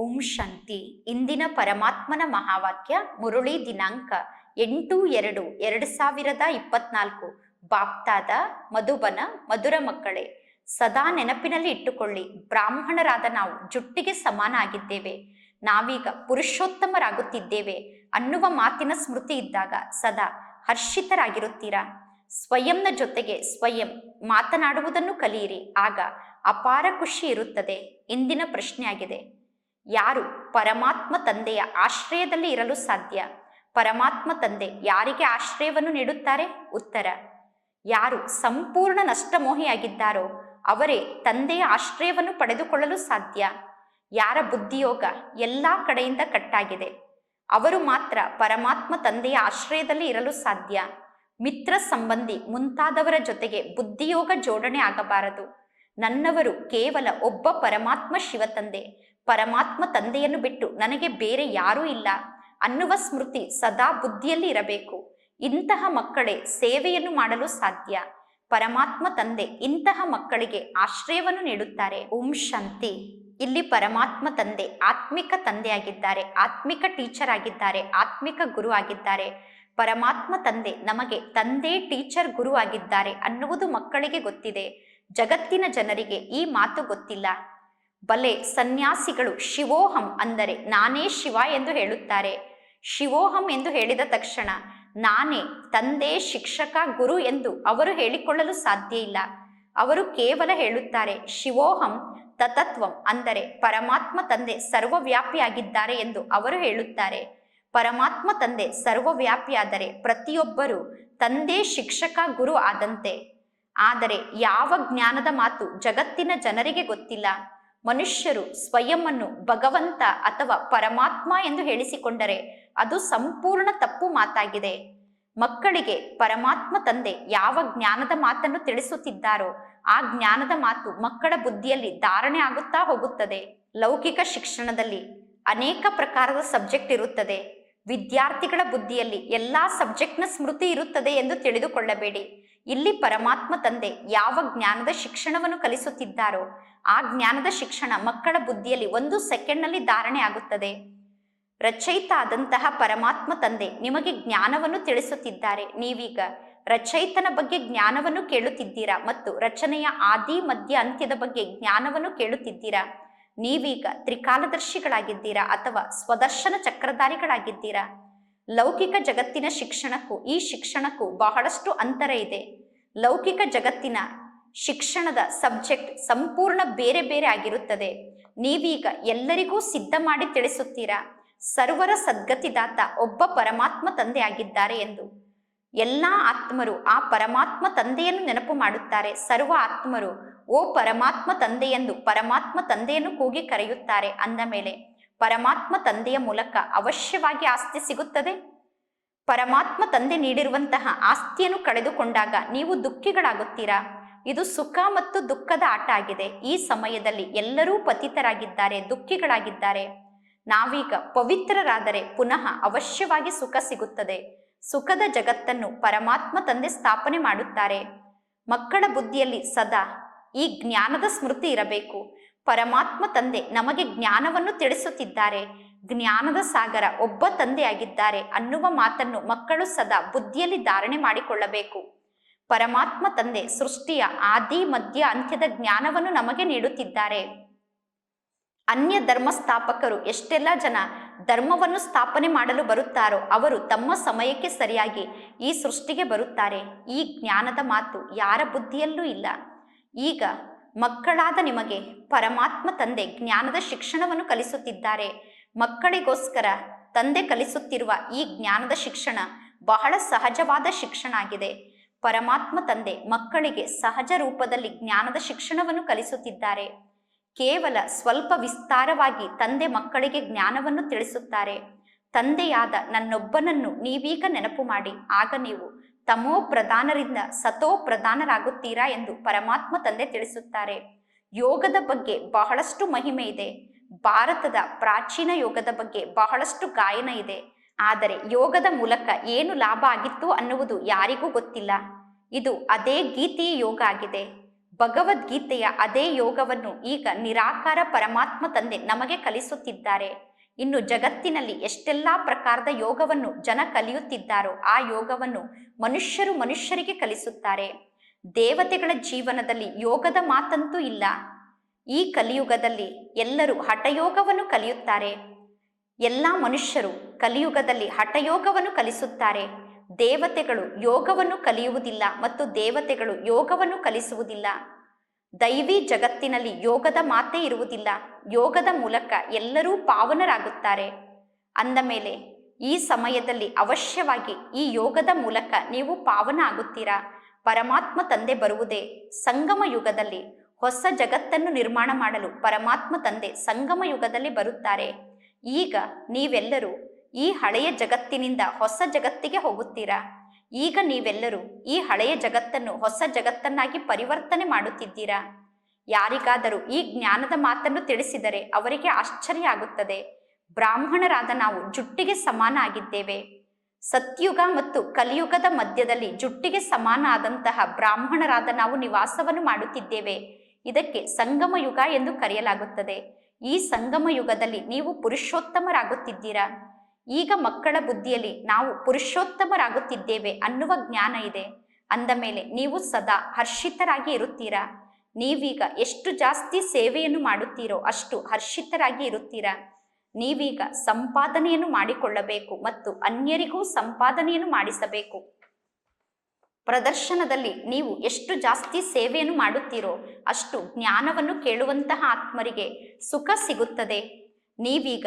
ಓಂ ಶಾಂತಿ. ಇಂದಿನ ಪರಮಾತ್ಮನ ಮಹಾವಾಕ್ಯ ಮುರುಳಿ ದಿನಾಂಕ ಎಂಟು ಎರಡು ಎರಡು ಸಾವಿರದ ಇಪ್ಪತ್ನಾಲ್ಕು. ಬಾಪ್ತಾದ, ಮಧುಬನ, ಮಧುರ ಮಕ್ಕಳೇ, ಸದಾ ನೆನಪಿನಲ್ಲಿ ಇಟ್ಟುಕೊಳ್ಳಿ. ಬ್ರಾಹ್ಮಣರಾದ ನಾವು ಜುಟ್ಟಿಗೆ ಸಮಾನ ಆಗಿದ್ದೇವೆ ನಾವೀಗ ಪುರುಷೋತ್ತಮರಾಗುತ್ತಿದ್ದೇವೆ ಅನ್ನುವ ಮಾತಿನ ಸ್ಮೃತಿ ಇದ್ದಾಗ ಸದಾ ಹರ್ಷಿತರಾಗಿರುತ್ತೀರಾ? ಸ್ವಯಂನ ಜೊತೆಗೆ ಸ್ವಯಂ ಮಾತನಾಡುವುದನ್ನು ಕಲಿಯಿರಿ. ಆಗ ಅಪಾರ ಖುಷಿ ಇರುತ್ತದೆ. ಇಂದಿನ ಪ್ರಶ್ನೆಯಾಗಿದೆ. ಯಾರು ಪರಮಾತ್ಮ ತಂದೆಯ ಆಶ್ರಯದಲ್ಲಿ ಇರಲು ಸಾಧ್ಯ? ಪರಮಾತ್ಮ ತಂದೆ ಯಾರಿಗೆ ಆಶ್ರಯವನ್ನು ನೀಡುತ್ತಾರೆ? ಉತ್ತರ, ಯಾರು ಸಂಪೂರ್ಣ ನಷ್ಟಮೋಹಿಯಾಗಿದ್ದಾರೋ ಅವರೇ ತಂದೆಯ ಆಶ್ರಯವನ್ನು ಪಡೆದುಕೊಳ್ಳಲು ಸಾಧ್ಯ. ಯಾರ ಬುದ್ಧಿಯೋಗ ಎಲ್ಲ ಕಡೆಯಿಂದ ಕಟ್ಟಾಗಿದೆ. ಅವರು ಮಾತ್ರ ಪರಮಾತ್ಮ ತಂದೆಯ ಆಶ್ರಯದಲ್ಲಿ ಇರಲು ಸಾಧ್ಯ. ಮಿತ್ರ ಸಂಬಂಧಿ ಮುಂತಾದವರ ಜೊತೆಗೆ ಬುದ್ಧಿಯೋಗ ಜೋಡಣೆ ಆಗಬಾರದು. ನನ್ನವರು ಕೇವಲ ಒಬ್ಬ ಪರಮಾತ್ಮ ಶಿವತಂದೆ. ಪರಮಾತ್ಮ ತಂದೆಯನ್ನು ಬಿಟ್ಟು ನನಗೆ ಬೇರೆ ಯಾರೂ ಇಲ್ಲ. ಅನ್ನುವ ಸ್ಮೃತಿ ಸದಾ ಬುದ್ಧಿಯಲ್ಲಿ ಇರಬೇಕು. ಇಂತಹ ಮಕ್ಕಳೇ ಸೇವೆಯನ್ನು ಮಾಡಲು ಸಾಧ್ಯ. ಪರಮಾತ್ಮ ತಂದೆ ಇಂತಹ ಮಕ್ಕಳಿಗೆ ಆಶ್ರಯವನ್ನು ನೀಡುತ್ತಾರೆ. ಓಂ ಶಾಂತಿ. ಇಲ್ಲಿ ಪರಮಾತ್ಮ ತಂದೆ ಆತ್ಮಿಕ ತಂದೆಯಾಗಿದ್ದಾರೆ. ಆತ್ಮಿಕ ಟೀಚರ್ ಆಗಿದ್ದಾರೆ. ಆತ್ಮಿಕ ಗುರು ಆಗಿದ್ದಾರೆ. ಪರಮಾತ್ಮ ತಂದೆ ನಮಗೆ ತಂದೆ ಟೀಚರ್ ಗುರು ಆಗಿದ್ದಾರೆ ಅನ್ನುವುದು ಮಕ್ಕಳಿಗೆ ಗೊತ್ತಿದೆ. ಜಗತ್ತಿನ ಜನರಿಗೆ ಈ ಮಾತು ಗೊತ್ತಿಲ್ಲ. ಬಲೆ ಸನ್ಯಾಸಿಗಳು ಶಿವೋಹಂ ಅಂದರೆ ನಾನೇ ಶಿವ ಎಂದು ಹೇಳುತ್ತಾರೆ. ಶಿವೋಹಂ ಎಂದು ಹೇಳಿದ ತಕ್ಷಣ ನಾನೇ ತಂದೆ, ಶಿಕ್ಷಕ, ಗುರು ಎಂದು ಅವರು ಹೇಳಿಕೊಳ್ಳಲು ಸಾಧ್ಯ ಇಲ್ಲ. ಅವರು ಕೇವಲ ಹೇಳುತ್ತಾರೆ ಶಿವೋಹಂ ತತತ್ವಂ ಅಂದರೆ ಪರಮಾತ್ಮ ತಂದೆ ಸರ್ವವ್ಯಾಪಿಯಾಗಿದ್ದಾರೆ ಎಂದು ಅವರು ಹೇಳುತ್ತಾರೆ. ಪರಮಾತ್ಮ ತಂದೆ ಸರ್ವವ್ಯಾಪಿಯಾದರೆ ಪ್ರತಿಯೊಬ್ಬರು ತಂದೆ, ಶಿಕ್ಷಕ, ಗುರು ಆದಂತೆ. ಆದರೆ ಯಾವ ಜ್ಞಾನದ ಮಾತು ಜಗತ್ತಿನ ಜನರಿಗೆ ಗೊತ್ತಿಲ್ಲ. ಮನುಷ್ಯರು ಸ್ವಯಂವನ್ನು ಭಗವಂತ ಅಥವಾ ಪರಮಾತ್ಮ ಎಂದು ಹೇಳಿಸಿಕೊಂಡರೆ ಅದು ಸಂಪೂರ್ಣ ತಪ್ಪು ಮಾತಾಗಿದೆ. ಮಕ್ಕಳಿಗೆ ಪರಮಾತ್ಮ ತಂದೆ ಯಾವ ಜ್ಞಾನದ ಮಾತನ್ನು ತಿಳಿಸುತ್ತಿದ್ದಾರೋ ಆ ಜ್ಞಾನದ ಮಾತು ಮಕ್ಕಳ ಬುದ್ಧಿಯಲ್ಲಿ ಧಾರಣೆ ಆಗುತ್ತಾ ಹೋಗುತ್ತದೆ. ಲೌಕಿಕ ಶಿಕ್ಷಣದಲ್ಲಿ ಅನೇಕ ಪ್ರಕಾರದ ಸಬ್ಜೆಕ್ಟ್ ಇರುತ್ತದೆ. ವಿದ್ಯಾರ್ಥಿಗಳ ಬುದ್ಧಿಯಲ್ಲಿ ಎಲ್ಲಾ ಸಬ್ಜೆಕ್ಟ್ನ ಸ್ಮೃತಿ ಇರುತ್ತದೆ ಎಂದು ತಿಳಿದುಕೊಳ್ಳಬೇಡಿ. ಇಲ್ಲಿ ಪರಮಾತ್ಮ ತಂದೆ ಯಾವ ಜ್ಞಾನದ ಶಿಕ್ಷಣವನ್ನು ಕಲಿಸುತ್ತಿದ್ದಾರೋ ಆ ಜ್ಞಾನದ ಶಿಕ್ಷಣ ಮಕ್ಕಳ ಬುದ್ಧಿಯಲ್ಲಿ ಒಂದು ಸೆಕೆಂಡ್ನಲ್ಲಿ ಧಾರಣೆ ಆಗುತ್ತದೆ. ರಚಯಿತ ಆದಂತಹ ಪರಮಾತ್ಮ ತಂದೆ ನಿಮಗೆ ಜ್ಞಾನವನ್ನು ತಿಳಿಸುತ್ತಿದ್ದಾರೆ. ನೀವೀಗ ರಚಯಿತನ ಬಗ್ಗೆ ಜ್ಞಾನವನ್ನು ಕೇಳುತ್ತಿದ್ದೀರಾ ಮತ್ತು ರಚನೆಯ ಆದಿ, ಮಧ್ಯ, ಅಂತ್ಯದ ಬಗ್ಗೆ ಜ್ಞಾನವನ್ನು ಕೇಳುತ್ತಿದ್ದೀರಾ? ನೀವೀಗ ತ್ರಿಕಾಲದರ್ಶಿಗಳಾಗಿದ್ದೀರಾ ಅಥವಾ ಸ್ವದರ್ಶನ ಚಕ್ರಧಾರಿಗಳಾಗಿದ್ದೀರಾ? ಲೌಕಿಕ ಜಗತ್ತಿನ ಶಿಕ್ಷಣಕ್ಕೂ ಈ ಶಿಕ್ಷಣಕ್ಕೂ ಬಹಳಷ್ಟು ಅಂತರ ಇದೆ. ಲೌಕಿಕ ಜಗತ್ತಿನ ಶಿಕ್ಷಣದ ಸಬ್ಜೆಕ್ಟ್ ಸಂಪೂರ್ಣ ಬೇರೆ ಬೇರೆ ಆಗಿರುತ್ತದೆ. ನೀವೀಗ ಎಲ್ಲರಿಗೂ ಸಿದ್ಧ ಮಾಡಿ ತಿಳಿಸುತ್ತೀರಾ? ಸರ್ವರ ಸದ್ಗತಿದಾತ ಒಬ್ಬ ಪರಮಾತ್ಮ ತಂದೆ ಆಗಿದ್ದಾರೆ ಎಂದು. ಎಲ್ಲ ಆತ್ಮರು ಆ ಪರಮಾತ್ಮ ತಂದೆಯನ್ನು ನೆನಪು ಮಾಡುತ್ತಾರೆ. ಸರ್ವ ಆತ್ಮರು ಓ ಪರಮಾತ್ಮ ತಂದೆ ಎಂದು ಪರಮಾತ್ಮ ತಂದೆಯನ್ನು ಕೂಗಿ ಕರೆಯುತ್ತಾರೆ. ಅಂದ ಮೇಲೆ, ಪರಮಾತ್ಮ ತಂದೆಯ ಮೂಲಕ ಅವಶ್ಯವಾಗಿ ಆಸ್ತಿ ಸಿಗುತ್ತದೆ? ಪರಮಾತ್ಮ ತಂದೆ ನೀಡಿರುವಂತಹ ಆಸ್ತಿಯನ್ನು ಕಳೆದುಕೊಂಡಾಗ ನೀವು ದುಃಖಿಗಳಾಗುತ್ತೀರಾ? ಇದು ಸುಖ ಮತ್ತು ದುಃಖದ ಆಟ ಆಗಿದೆ. ಈ ಸಮಯದಲ್ಲಿ ಎಲ್ಲರೂ ಪತಿತರಾಗಿದ್ದಾರೆ, ದುಃಖಿಗಳಾಗಿದ್ದಾರೆ. ನಾವೀಗ ಪವಿತ್ರರಾದರೆ ಪುನಃ ಅವಶ್ಯವಾಗಿ ಸುಖ ಸಿಗುತ್ತದೆ. ಸುಖದ ಜಗತ್ತನ್ನು ಪರಮಾತ್ಮ ತಂದೆ ಸ್ಥಾಪನೆ ಮಾಡುತ್ತಾರೆ. ಮಕ್ಕಳ ಬುದ್ಧಿಯಲ್ಲಿ ಸದಾ ಈ ಜ್ಞಾನದ ಸ್ಮೃತಿ ಇರಬೇಕು. ಪರಮಾತ್ಮ ತಂದೆ ನಮಗೆ ಜ್ಞಾನವನ್ನು ತಿಳಿಸುತ್ತಿದ್ದಾರೆ. ಜ್ಞಾನದ ಸಾಗರ ಒಬ್ಬ ತಂದೆಯಾಗಿದ್ದಾರೆ ಅನ್ನುವ ಮಾತನ್ನು ಮಕ್ಕಳು ಸದಾ ಬುದ್ಧಿಯಲ್ಲಿ ಧಾರಣೆ ಮಾಡಿಕೊಳ್ಳಬೇಕು. ಪರಮಾತ್ಮ ತಂದೆ ಸೃಷ್ಟಿಯ ಆದಿ, ಮಧ್ಯ, ಅಂತ್ಯದ ಜ್ಞಾನವನ್ನು ನಮಗೆ ನೀಡುತ್ತಿದ್ದಾರೆ. ಅನ್ಯ ಧರ್ಮ ಸ್ಥಾಪಕರು ಎಷ್ಟೆಲ್ಲ ಜನ ಧರ್ಮವನ್ನು ಸ್ಥಾಪನೆ ಮಾಡಲು ಬರುತ್ತಾರೋ ಅವರು ತಮ್ಮ ಸಮಯಕ್ಕೆ ಸರಿಯಾಗಿ ಈ ಸೃಷ್ಟಿಗೆ ಬರುತ್ತಾರೆ. ಈ ಜ್ಞಾನದ ಮಾತು ಯಾರ ಬುದ್ಧಿಯಲ್ಲೂ ಇಲ್ಲ. ಈಗ ಮಕ್ಕಳಾದ ನಿಮಗೆ ಪರಮಾತ್ಮ ತಂದೆ ಜ್ಞಾನದ ಶಿಕ್ಷಣವನ್ನು ಕಲಿಸುತ್ತಿದ್ದಾರೆ. ಮಕ್ಕಳಿಗೋಸ್ಕರ ತಂದೆ ಕಲಿಸುತ್ತಿರುವ ಈ ಜ್ಞಾನದ ಶಿಕ್ಷಣ ಬಹಳ ಸಹಜವಾದ ಶಿಕ್ಷಣ ಆಗಿದೆ ಪರಮಾತ್ಮ ತಂದೆ ಮಕ್ಕಳಿಗೆ ಸಹಜ ರೂಪದಲ್ಲಿ ಜ್ಞಾನದ ಶಿಕ್ಷಣವನ್ನು ಕಲಿಸುತ್ತಿದ್ದಾರೆ. ಕೇವಲ ಸ್ವಲ್ಪ ವಿಸ್ತಾರವಾಗಿ ತಂದೆ ಮಕ್ಕಳಿಗೆ ಜ್ಞಾನವನ್ನು ತಿಳಿಸುತ್ತಾರೆ. ತಂದೆಯಾದ ನನ್ನೊಬ್ಬನನ್ನು ನೀವೀಗ ನೆನಪು ಮಾಡಿ, ಆಗ ನೀವು ತಮೋ ಪ್ರಧಾನರಿಂದ ಸತೋ ಪ್ರಧಾನರಾಗುತ್ತೀರಾ ಎಂದು ಪರಮಾತ್ಮ ತಂದೆ ತಿಳಿಸುತ್ತಾರೆ. ಯೋಗದ ಬಗ್ಗೆ ಬಹಳಷ್ಟು ಮಹಿಮೆ ಇದೆ. ಭಾರತದ ಪ್ರಾಚೀನ ಯೋಗದ ಬಗ್ಗೆ ಬಹಳಷ್ಟು ಗಾಯನ ಇದೆ. ಆದರೆ ಯೋಗದ ಮೂಲಕ ಏನು ಲಾಭ ಆಗಿತ್ತು ಅನ್ನುವುದು ಯಾರಿಗೂ ಗೊತ್ತಿಲ್ಲ. ಇದು ಅದೇ ಗೀತೆಯ ಯೋಗ ಆಗಿದೆ. ಭಗವದ್ಗೀತೆಯ ಅದೇ ಯೋಗವನ್ನು ಈಗ ನಿರಾಕಾರ ಪರಮಾತ್ಮ ತಂದೆ ನಮಗೆ ಕಲಿಸುತ್ತಿದ್ದಾರೆ. ಇನ್ನು ಜಗತ್ತಿನಲ್ಲಿ ಎಷ್ಟೆಲ್ಲಾ ಪ್ರಕಾರದ ಯೋಗವನ್ನು ಜನ ಕಲಿಯುತ್ತಿದ್ದಾರೋ ಆ ಯೋಗವನ್ನು ಮನುಷ್ಯರು ಮನುಷ್ಯರಿಗೆ ಕಲಿಸುತ್ತಾರೆ. ದೇವತೆಗಳ ಜೀವನದಲ್ಲಿ ಯೋಗದ ಮಾತಂತೂ ಇಲ್ಲ. ಈ ಕಲಿಯುಗದಲ್ಲಿ ಎಲ್ಲರೂ ಹಠಯೋಗವನ್ನು ಕಲಿಯುತ್ತಾರೆ. ಎಲ್ಲ ಮನುಷ್ಯರು ಕಲಿಯುಗದಲ್ಲಿ ಹಠಯೋಗವನ್ನು ಕಲಿಸುತ್ತಾರೆ. ದೇವತೆಗಳು ಯೋಗವನ್ನು ಕಲಿಯುವುದಿಲ್ಲ ಮತ್ತು ದೇವತೆಗಳು ಯೋಗವನ್ನು ಕಲಿಸುವುದಿಲ್ಲ. ದೈವಿ ಜಗತ್ತಿನಲ್ಲಿ ಯೋಗದ ಮಾತೇ ಇರುವುದಿಲ್ಲ. ಯೋಗದ ಮೂಲಕ ಎಲ್ಲರೂ ಪಾವನರಾಗುತ್ತಾರೆ. ಅಂದ ಮೇಲೆ, ಈ ಸಮಯದಲ್ಲಿ ಅವಶ್ಯವಾಗಿ ಈ ಯೋಗದ ಮೂಲಕ ನೀವು ಪಾವನ ಆಗುತ್ತೀರಾ? ಪರಮಾತ್ಮ ತಂದೆ ಬರುವುದೇ ಸಂಗಮ ಯುಗದಲ್ಲಿ ಹೊಸ ಜಗತ್ತನ್ನು ನಿರ್ಮಾಣ ಮಾಡಲು ಪರಮಾತ್ಮ ತಂದೆ ಸಂಗಮ ಯುಗದಲ್ಲಿ ಬರುತ್ತಾರೆ. ಈಗ ನೀವೆಲ್ಲರೂ ಈ ಹಳೆಯ ಜಗತ್ತಿನಿಂದ ಹೊಸ ಜಗತ್ತಿಗೆ ಹೋಗುತ್ತೀರಾ? ಈಗ ನೀವೆಲ್ಲರೂ ಈ ಹಳೆಯ ಜಗತ್ತನ್ನು ಹೊಸ ಜಗತ್ತನ್ನಾಗಿ ಪರಿವರ್ತನೆ ಮಾಡುತ್ತಿದ್ದೀರಾ? ಯಾರಿಗಾದರೂ ಈ ಜ್ಞಾನದ ಮಾತನ್ನು ತಿಳಿಸಿದರೆ ಅವರಿಗೆ ಆಶ್ಚರ್ಯ ಆಗುತ್ತದೆ. ಬ್ರಾಹ್ಮಣರಾದ ನಾವು ಜುಟ್ಟಿಗೆ ಸಮಾನ ಆಗಿದ್ದೇವೆ ಸತ್ಯುಗ ಮತ್ತು ಕಲಿಯುಗದ ಮಧ್ಯದಲ್ಲಿ ಜುಟ್ಟಿಗೆ ಸಮಾನ ಆದಂತಹ ಬ್ರಾಹ್ಮಣರಾದ ನಾವು ನಿವಾಸವನ್ನು ಮಾಡುತ್ತಿದ್ದೇವೆ. ಇದಕ್ಕೆ ಸಂಗಮ ಯುಗ ಎಂದು ಕರೆಯಲಾಗುತ್ತದೆ. ಈ ಸಂಗಮ ಯುಗದಲ್ಲಿ ನೀವು ಪುರುಷೋತ್ತಮರಾಗುತ್ತಿದ್ದೀರಾ? ಈಗ ಮಕ್ಕಳ ಬುದ್ಧಿಯಲ್ಲಿ ನಾವು ಪುರುಷೋತ್ತಮರಾಗುತ್ತಿದ್ದೇವೆ ಅನ್ನುವ ಜ್ಞಾನ ಇದೆ. ಅಂದ ಮೇಲೆ ನೀವು ಸದಾ ಹರ್ಷಿತರಾಗಿ ಇರುತ್ತೀರಾ? ನೀವೀಗ ಎಷ್ಟು ಜಾಸ್ತಿ ಸೇವೆಯನ್ನು ಮಾಡುತ್ತೀರೋ ಅಷ್ಟು ಹರ್ಷಿತರಾಗಿ ಇರುತ್ತೀರಾ? ನೀವೀಗ ಸಂಪಾದನೆಯನ್ನು ಮಾಡಿಕೊಳ್ಳಬೇಕು ಮತ್ತು ಅನ್ಯರಿಗೂ ಸಂಪಾದನೆಯನ್ನು ಮಾಡಿಸಬೇಕು. ಪ್ರದರ್ಶನದಲ್ಲಿ ನೀವು ಎಷ್ಟು ಜಾಸ್ತಿ ಸೇವೆಯನ್ನು ಮಾಡುತ್ತೀರೋ ಅಷ್ಟು ಜ್ಞಾನವನ್ನು ಕೇಳುವಂತಹ ಆತ್ಮರಿಗೆ ಸುಖ ಸಿಗುತ್ತದೆ. ನೀವೀಗ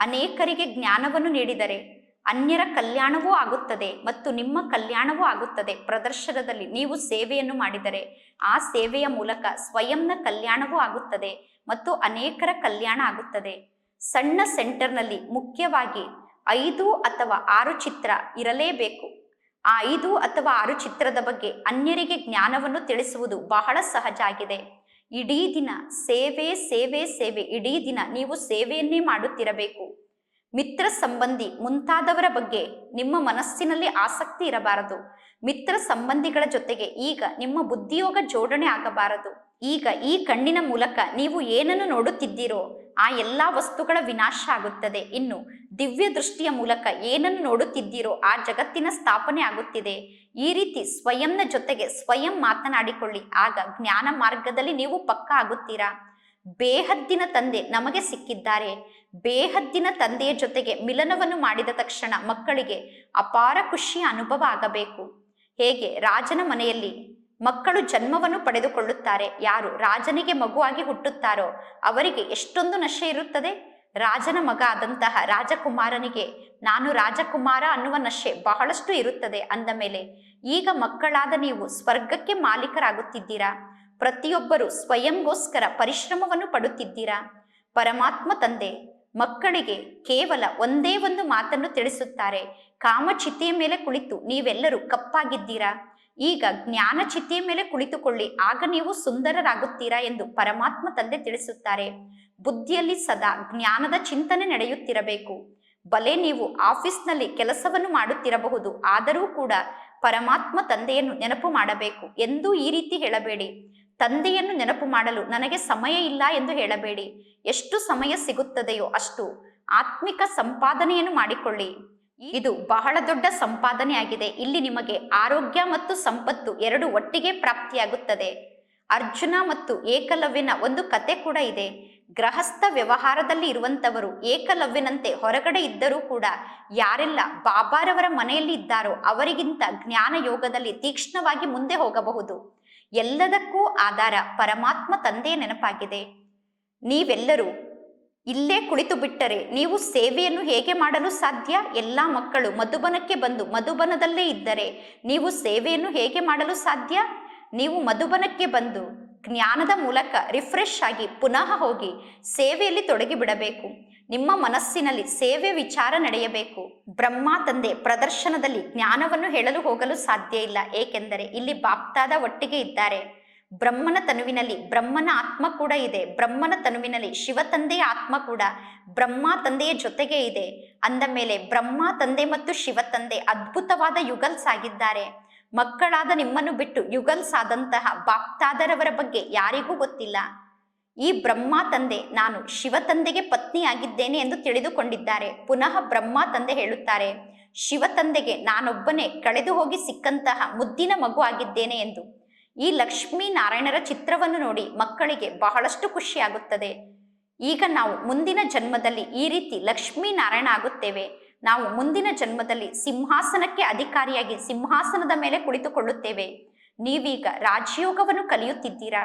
ಅನೇಕರಿಗೆ ಜ್ಞಾನವನ್ನು ನೀಡಿದರೆ ಅನ್ಯರ ಕಲ್ಯಾಣವೂ ಆಗುತ್ತದೆ ಮತ್ತು ನಿಮ್ಮ ಕಲ್ಯಾಣವೂ ಆಗುತ್ತದೆ. ಪ್ರದರ್ಶನದಲ್ಲಿ ನೀವು ಸೇವೆಯನ್ನು ಮಾಡಿದರೆ ಆ ಸೇವೆಯ ಮೂಲಕ ಸ್ವಯಂನ ಕಲ್ಯಾಣವೂ ಆಗುತ್ತದೆ ಮತ್ತು ಅನೇಕರ ಕಲ್ಯಾಣ ಆಗುತ್ತದೆ. ಸಣ್ಣ ಸೆಂಟರ್ನಲ್ಲಿ ಮುಖ್ಯವಾಗಿ ಐದು ಅಥವಾ ಆರು ಚಿತ್ರ ಇರಲೇಬೇಕು. ಆ ಐದು ಅಥವಾ ಆರು ಚಿತ್ರದ ಬಗ್ಗೆ ಅನ್ಯರಿಗೆ ಜ್ಞಾನವನ್ನು ತಿಳಿಸುವುದು ಬಹಳ ಸಹಜ ಆಗಿದೆ. ಇಡೀ ದಿನ ಸೇವೆ ಸೇವೆ ಸೇವೆ, ಇಡೀ ದಿನ ನೀವು ಸೇವೆಯನ್ನೇ ಮಾಡುತ್ತಿರಬೇಕು. ಮಿತ್ರ ಸಂಬಂಧಿ ಮುಂತಾದವರ ಬಗ್ಗೆ ನಿಮ್ಮ ಮನಸ್ಸಿನಲ್ಲಿ ಆಸಕ್ತಿ ಇರಬಾರದು. ಮಿತ್ರ ಸಂಬಂಧಿಗಳ ಜೊತೆಗೆ ಈಗ ನಿಮ್ಮ ಬುದ್ಧಿಯೋಗ ಜೋಡಣೆ ಆಗಬಾರದು. ಈಗ ಈ ಕಣ್ಣಿನ ಮೂಲಕ ನೀವು ಏನನ್ನು ನೋಡುತ್ತಿದ್ದೀರೋ ಆ ಎಲ್ಲ ವಸ್ತುಗಳ ವಿನಾಶ ಆಗುತ್ತದೆ. ಇನ್ನು ದಿವ್ಯ ದೃಷ್ಟಿಯ ಮೂಲಕ ಏನನ್ನು ನೋಡುತ್ತಿದ್ದೀರೋ ಆ ಜಗತ್ತಿನ ಸ್ಥಾಪನೆ ಆಗುತ್ತಿದೆ. ಈ ರೀತಿ ಸ್ವಯಂನ ಜೊತೆಗೆ ಸ್ವಯಂ ಮಾತನಾಡಿಕೊಳ್ಳಿ. ಆಗ ಜ್ಞಾನ ಮಾರ್ಗದಲ್ಲಿ ನೀವು ಪಕ್ಕ ಆಗುತ್ತೀರಾ? ಬೇಹದ್ದಿನ ತಂದೆ ನಮಗೆ ಸಿಕ್ಕಿದ್ದಾರೆ. ಬೇಹದ್ದಿನ ತಂದೆಯ ಜೊತೆಗೆ ಮಿಲನವನ್ನು ಮಾಡಿದ ತಕ್ಷಣ ಮಕ್ಕಳಿಗೆ ಅಪಾರ ಖುಷಿಯ ಅನುಭವ ಆಗಬೇಕು. ಹೇಗೆ? ರಾಜನ ಮನೆಯಲ್ಲಿ ಮಕ್ಕಳು ಜನ್ಮವನ್ನು ಪಡೆದುಕೊಳ್ಳುತ್ತಾರೆ. ಯಾರು ರಾಜನಿಗೆ ಮಗುವಾಗಿ ಹುಟ್ಟುತ್ತಾರೋ ಅವರಿಗೆ ಎಷ್ಟೊಂದು ನಶೆ ಇರುತ್ತದೆ. ರಾಜನ ಮಗ ಆದಂತಹ ರಾಜಕುಮಾರನಿಗೆ, ನಾನು ರಾಜಕುಮಾರ ಅನ್ನುವ ನಶೆ ಬಹಳಷ್ಟು ಇರುತ್ತದೆ ಅಂದ ಮೇಲೆ, ಈಗ ಮಕ್ಕಳಾದ ನೀವು ಸ್ವರ್ಗಕ್ಕೆ ಮಾಲೀಕರಾಗುತ್ತಿದ್ದೀರಾ? ಪ್ರತಿಯೊಬ್ಬರು ಸ್ವಯಂಗೋಸ್ಕರ ಪರಿಶ್ರಮವನ್ನು ಪಡುತ್ತಿದ್ದೀರಾ? ಪರಮಾತ್ಮ ತಂದೆ, ಮಕ್ಕಳಿಗೆ ಕೇವಲ ಒಂದೇ ಒಂದು ಮಾತನ್ನು ತಿಳಿಸುತ್ತಾರೆ. ಕಾಮಚಿತೆಯ ಮೇಲೆ ಕುಳಿತು ನೀವೆಲ್ಲರೂ ಕಪ್ಪಾಗಿದ್ದೀರಾ? ಈಗ ಜ್ಞಾನ ಚಿತೆಯ ಮೇಲೆ ಕುಳಿತುಕೊಳ್ಳಿ, ಆಗ ನೀವು ಸುಂದರರಾಗುತ್ತೀರಾ ಎಂದು ಪರಮಾತ್ಮ ತಂದೆ ತಿಳಿಸುತ್ತಾರೆ. ಬುದ್ಧಿಯಲ್ಲಿ ಸದಾ ಜ್ಞಾನದ ಚಿಂತನೆ ನಡೆಯುತ್ತಿರಬೇಕು. ಬಲೆ ನೀವು ಆಫೀಸ್ನಲ್ಲಿ ಕೆಲಸವನ್ನು ಮಾಡುತ್ತಿರಬಹುದು, ಆದರೂ ಕೂಡ ಪರಮಾತ್ಮ ತಂದೆಯನ್ನು ನೆನಪು ಮಾಡಬೇಕು ಎಂದೂ ಈ ರೀತಿ ಹೇಳಬೇಡಿ. ತಂದೆಯನ್ನು ನೆನಪು ಮಾಡಲು ನನಗೆ ಸಮಯ ಇಲ್ಲ ಎಂದು ಹೇಳಬೇಡಿ. ಎಷ್ಟು ಸಮಯ ಸಿಗುತ್ತದೆಯೋ ಅಷ್ಟು ಆತ್ಮಿಕ ಸಂಪಾದನೆಯನ್ನು ಮಾಡಿಕೊಳ್ಳಿ. ಇದು ಬಹಳ ದೊಡ್ಡ ಸಂಪಾದನೆಯಾಗಿದೆ. ಇಲ್ಲಿ ನಿಮಗೆ ಆರೋಗ್ಯ ಮತ್ತು ಸಂಪತ್ತು ಎರಡು ಒಟ್ಟಿಗೆ ಪ್ರಾಪ್ತಿಯಾಗುತ್ತದೆ. ಅರ್ಜುನ ಮತ್ತು ಏಕಲವ್ಯನ ಒಂದು ಕತೆ ಕೂಡ ಇದೆ. ಗೃಹಸ್ಥ ವ್ಯವಹಾರದಲ್ಲಿ ಇರುವಂತವರು ಏಕಲವ್ಯನಂತೆ ಹೊರಗಡೆ ಇದ್ದರೂ ಕೂಡ ಯಾರೆಲ್ಲ ಬಾಬಾರವರ ಮನೆಯಲ್ಲಿ ಇದ್ದಾರೋ ಅವರಿಗಿಂತ ಜ್ಞಾನ ಯೋಗದಲ್ಲಿ ತೀಕ್ಷ್ಣವಾಗಿ ಮುಂದೆ ಹೋಗಬಹುದು. ಎಲ್ಲದಕ್ಕೂ ಆಧಾರ ಪರಮಾತ್ಮ ತಂದೆಯ ನೆನಪಾಗಿದೆ. ನೀವೆಲ್ಲರೂ ಇಲ್ಲೇ ಕುಳಿತು ಬಿಟ್ಟರೆ ನೀವು ಸೇವೆಯನ್ನು ಹೇಗೆ ಮಾಡಲು ಸಾಧ್ಯ? ಎಲ್ಲ ಮಕ್ಕಳು ಮಧುಬನಕ್ಕೆ ಬಂದು ಮಧುಬನದಲ್ಲೇ ಇದ್ದರೆ ನೀವು ಸೇವೆಯನ್ನು ಹೇಗೆ ಮಾಡಲು ಸಾಧ್ಯ? ನೀವು ಮಧುಬನಕ್ಕೆ ಬಂದು ಜ್ಞಾನದ ಮೂಲಕ ರಿಫ್ರೆಶ್ ಆಗಿ ಪುನಃ ಹೋಗಿ ಸೇವೆಯಲ್ಲಿ ತೊಡಗಿಬಿಡಬೇಕು. ನಿಮ್ಮ ಮನಸ್ಸಿನಲ್ಲಿ ಸೇವೆ ವಿಚಾರ ನಡೆಯಬೇಕು. ಬ್ರಹ್ಮ ತಂದೆ ಪ್ರದರ್ಶನದಲ್ಲಿ ಜ್ಞಾನವನ್ನು ಹೇಳಲು ಹೋಗಲು ಸಾಧ್ಯ ಇಲ್ಲ. ಏಕೆಂದರೆ ಇಲ್ಲಿ ಬಾಪ್ತಾದ ಒಟ್ಟಿಗೆ ಇದ್ದಾರೆ. ಬ್ರಹ್ಮನ ತನುವಿನಲ್ಲಿ ಬ್ರಹ್ಮನ ಆತ್ಮ ಕೂಡ ಇದೆ. ಬ್ರಹ್ಮನ ತನುವಿನಲ್ಲಿ ಶಿವ ತಂದೆಯ ಆತ್ಮ ಕೂಡ ಬ್ರಹ್ಮ ತಂದೆಯ ಜೊತೆಗೆ ಇದೆ. ಅಂದ ಮೇಲೆ ಬ್ರಹ್ಮ ತಂದೆ ಮತ್ತು ಶಿವ ತಂದೆ ಅದ್ಭುತವಾದ ಯುಗಲ್ಸ್ ಆಗಿದ್ದಾರೆ. ಮಕ್ಕಳಾದ ನಿಮ್ಮನ್ನು ಬಿಟ್ಟು ಯುಗಲ್ಸಾದಂತಹ ಭಕ್ತಾದರವರ ಬಗ್ಗೆ ಯಾರಿಗೂ ಗೊತ್ತಿಲ್ಲ. ಈ ಬ್ರಹ್ಮ ತಂದೆ ನಾನು ಶಿವ ತಂದೆಗೆ ಪತ್ನಿಯಾಗಿದ್ದೇನೆ ಎಂದು ತಿಳಿದುಕೊಂಡಿದ್ದಾರೆ. ಪುನಃ ಬ್ರಹ್ಮ ತಂದೆ ಹೇಳುತ್ತಾರೆ, ಶಿವ ತಂದೆಗೆ ನಾನೊಬ್ಬನೇ ಕಳೆದು ಹೋಗಿ ಸಿಕ್ಕಂತಹ ಮುದ್ದಿನ ಮಗು ಆಗಿದ್ದೇನೆ ಎಂದು. ಈ ಲಕ್ಷ್ಮೀ ನಾರಾಯಣರ ಚಿತ್ರವನ್ನು ನೋಡಿ ಮಕ್ಕಳಿಗೆ ಬಹಳಷ್ಟು ಖುಷಿಯಾಗುತ್ತದೆ. ಈಗ ನಾವು ಮುಂದಿನ ಜನ್ಮದಲ್ಲಿ ಈ ರೀತಿ ಲಕ್ಷ್ಮೀ ನಾರಾಯಣ ಆಗುತ್ತೇವೆ. ನಾವು ಮುಂದಿನ ಜನ್ಮದಲ್ಲಿ ಸಿಂಹಾಸನಕ್ಕೆ ಅಧಿಕಾರಿಯಾಗಿ ಸಿಂಹಾಸನದ ಮೇಲೆ ಕುಳಿತುಕೊಳ್ಳುತ್ತೇವೆ. ನೀವೀಗ ರಾಜಯೋಗವನ್ನು ಕಲಿಯುತ್ತಿದ್ದೀರಾ?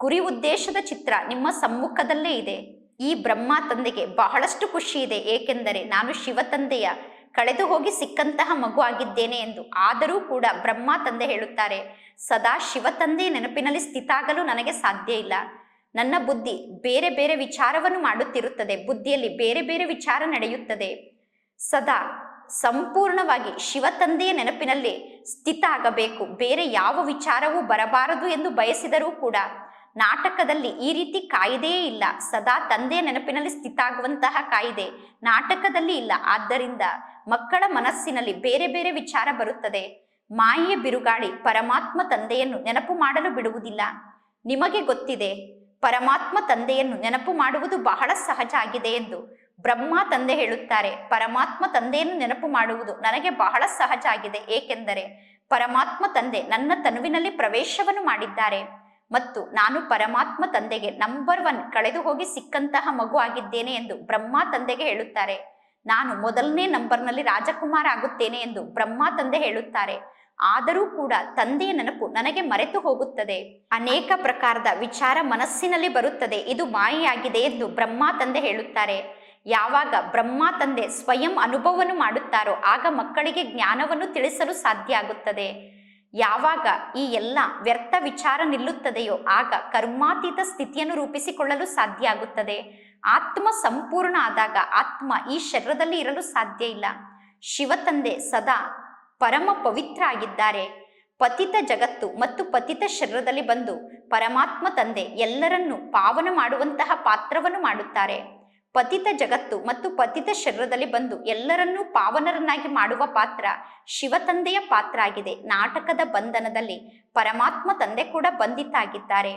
ಗುರಿ ಉದ್ದೇಶದ ಚಿತ್ರ ನಿಮ್ಮ ಸಮ್ಮುಖದಲ್ಲೇ ಇದೆ. ಈ ಬ್ರಹ್ಮ ತಂದೆಗೆ ಬಹಳಷ್ಟು ಖುಷಿ ಇದೆ, ಏಕೆಂದರೆ ನಾನು ಶಿವ ತಂದೆಯ ಕಳೆದು ಹೋಗಿ ಸಿಕ್ಕಂತಹ ಮಗು ಆಗಿದ್ದೇನೆ ಎಂದು ಆದರೂ ಕೂಡ ಬ್ರಹ್ಮ ತಂದೆ ಹೇಳುತ್ತಾರೆ. ಸದಾ ಶಿವ ತಂದೆ ನೆನಪಿನಲ್ಲಿ ಸ್ಥಿತಾಗಲು ನನಗೆ ಸಾಧ್ಯ ಇಲ್ಲ. ನನ್ನ ಬುದ್ಧಿ ಬೇರೆ ಬೇರೆ ವಿಚಾರವನ್ನು ಮಾಡುತ್ತಿರುತ್ತದೆ. ಬುದ್ಧಿಯಲ್ಲಿ ಬೇರೆ ಬೇರೆ ವಿಚಾರ ನಡೆಯುತ್ತದೆ. ಸದಾ ಸಂಪೂರ್ಣವಾಗಿ ಶಿವ ತಂದೆಯ ನೆನಪಿನಲ್ಲಿ ಸ್ಥಿತ ಆಗಬೇಕು ಬೇರೆ ಯಾವ ವಿಚಾರವೂ ಬರಬಾರದು ಎಂದು ಬಯಸಿದರೂ ಕೂಡ ನಾಟಕದಲ್ಲಿ ಈ ರೀತಿ ಕಾಯಿದೆಯೇ ಇಲ್ಲ. ಸದಾ ತಂದೆಯ ನೆನಪಿನಲ್ಲಿ ಸ್ಥಿತ ಆಗುವಂತಹ ಕಾಯಿದೆ. ನಾಟಕದಲ್ಲಿ ಇಲ್ಲ. ಆದ್ದರಿಂದ ಮಕ್ಕಳ ಮನಸ್ಸಿನಲ್ಲಿ ಬೇರೆ ಬೇರೆ ವಿಚಾರ ಬರುತ್ತದೆ. ಮಾಯೆಯ ಬಿರುಗಾಳಿ ಪರಮಾತ್ಮ ತಂದೆಯನ್ನು ನೆನಪು ಮಾಡಲು ಬಿಡುವುದಿಲ್ಲ. ನಿಮಗೆ ಗೊತ್ತಿದೆ, ಪರಮಾತ್ಮ ತಂದೆಯನ್ನು ನೆನಪು ಮಾಡುವುದು ಬಹಳ ಸಹಜ ಆಗಿದೆ ಎಂದು. ಬ್ರಹ್ಮ ತಂದೆ ಹೇಳುತ್ತಾರೆ, ಪರಮಾತ್ಮ ತಂದೆಯನ್ನು ನೆನಪು ಮಾಡುವುದು ನನಗೆ ಬಹಳ ಸಹಜ ಆಗಿದೆ. ಏಕೆಂದರೆ ಪರಮಾತ್ಮ ತಂದೆ ನನ್ನ ತನುವಿನಲ್ಲಿ ಪ್ರವೇಶವನ್ನು ಮಾಡಿದ್ದಾರೆ. ಮತ್ತು ನಾನು ಪರಮಾತ್ಮ ತಂದೆಗೆ ನಂಬರ್ ಒನ್ ಕಳೆದು ಹೋಗಿ ಸಿಕ್ಕಂತಹ ಮಗು ಆಗಿದ್ದೇನೆ ಎಂದು ಬ್ರಹ್ಮ ತಂದೆಗೆ ಹೇಳುತ್ತಾರೆ. ನಾನು ಮೊದಲನೇ ನಂಬರ್ನಲ್ಲಿ ರಾಜಕುಮಾರ ಆಗುತ್ತೇನೆ ಎಂದು ಬ್ರಹ್ಮ ತಂದೆ ಹೇಳುತ್ತಾರೆ. ಆದರೂ ಕೂಡ ತಂದೆಯ ನೆನಪು ನನಗೆ ಮರೆತು ಹೋಗುತ್ತದೆ. ಅನೇಕ ಪ್ರಕಾರದ ವಿಚಾರ ಮನಸ್ಸಿನಲ್ಲಿ ಬರುತ್ತದೆ. ಇದು ಮಾಯೆಯಾಗಿದೆ ಎಂದು ಬ್ರಹ್ಮ ತಂದೆ ಹೇಳುತ್ತಾರೆ. ಯಾವಾಗ ಬ್ರಹ್ಮ ತಂದೆ ಸ್ವಯಂ ಅನುಭವವನ್ನು ಮಾಡುತ್ತಾರೋ ಆಗ ಮಕ್ಕಳಿಗೆ ಜ್ಞಾನವನ್ನು ತಿಳಿಸಲು ಸಾಧ್ಯ ಆಗುತ್ತದೆ. ಯಾವಾಗ ಈ ಎಲ್ಲ ವ್ಯರ್ಥ ವಿಚಾರ ನಿಲ್ಲುತ್ತದೆಯೋ ಆಗ ಕರ್ಮಾತೀತ ಸ್ಥಿತಿಯನ್ನು ರೂಪಿಸಿಕೊಳ್ಳಲು ಸಾಧ್ಯ ಆಗುತ್ತದೆ. ಆತ್ಮ ಸಂಪೂರ್ಣ ಆದಾಗ ಆತ್ಮ ಈ ಶರೀರದಲ್ಲಿ ಇರಲು ಸಾಧ್ಯ ಇಲ್ಲ. ಶಿವ ತಂದೆ ಸದಾ ಪರಮ ಪವಿತ್ರ ಆಗಿದ್ದಾರೆ. ಪತಿತ ಜಗತ್ತು ಮತ್ತು ಪತಿತ ಶರೀರದಲ್ಲಿ ಬಂದು ಪರಮಾತ್ಮ ತಂದೆ ಎಲ್ಲರನ್ನೂ ಪಾವನ ಮಾಡುವಂತಹ ಪಾತ್ರವನ್ನು ಮಾಡುತ್ತಾರೆ. ಪತಿತ ಜಗತ್ತು ಮತ್ತು ಪತಿತ ಶರೀರದಲ್ಲಿ ಬಂದು ಎಲ್ಲರನ್ನೂ ಪಾವನರನ್ನಾಗಿ ಮಾಡುವ ಪಾತ್ರ ಶಿವ ತಂದೆಯ ಪಾತ್ರ ಆಗಿದೆ. ನಾಟಕದ ಬಂಧನದಲ್ಲಿ ಪರಮಾತ್ಮ ತಂದೆ ಕೂಡ ಬಂಧಿತಾಗಿದ್ದಾರೆ.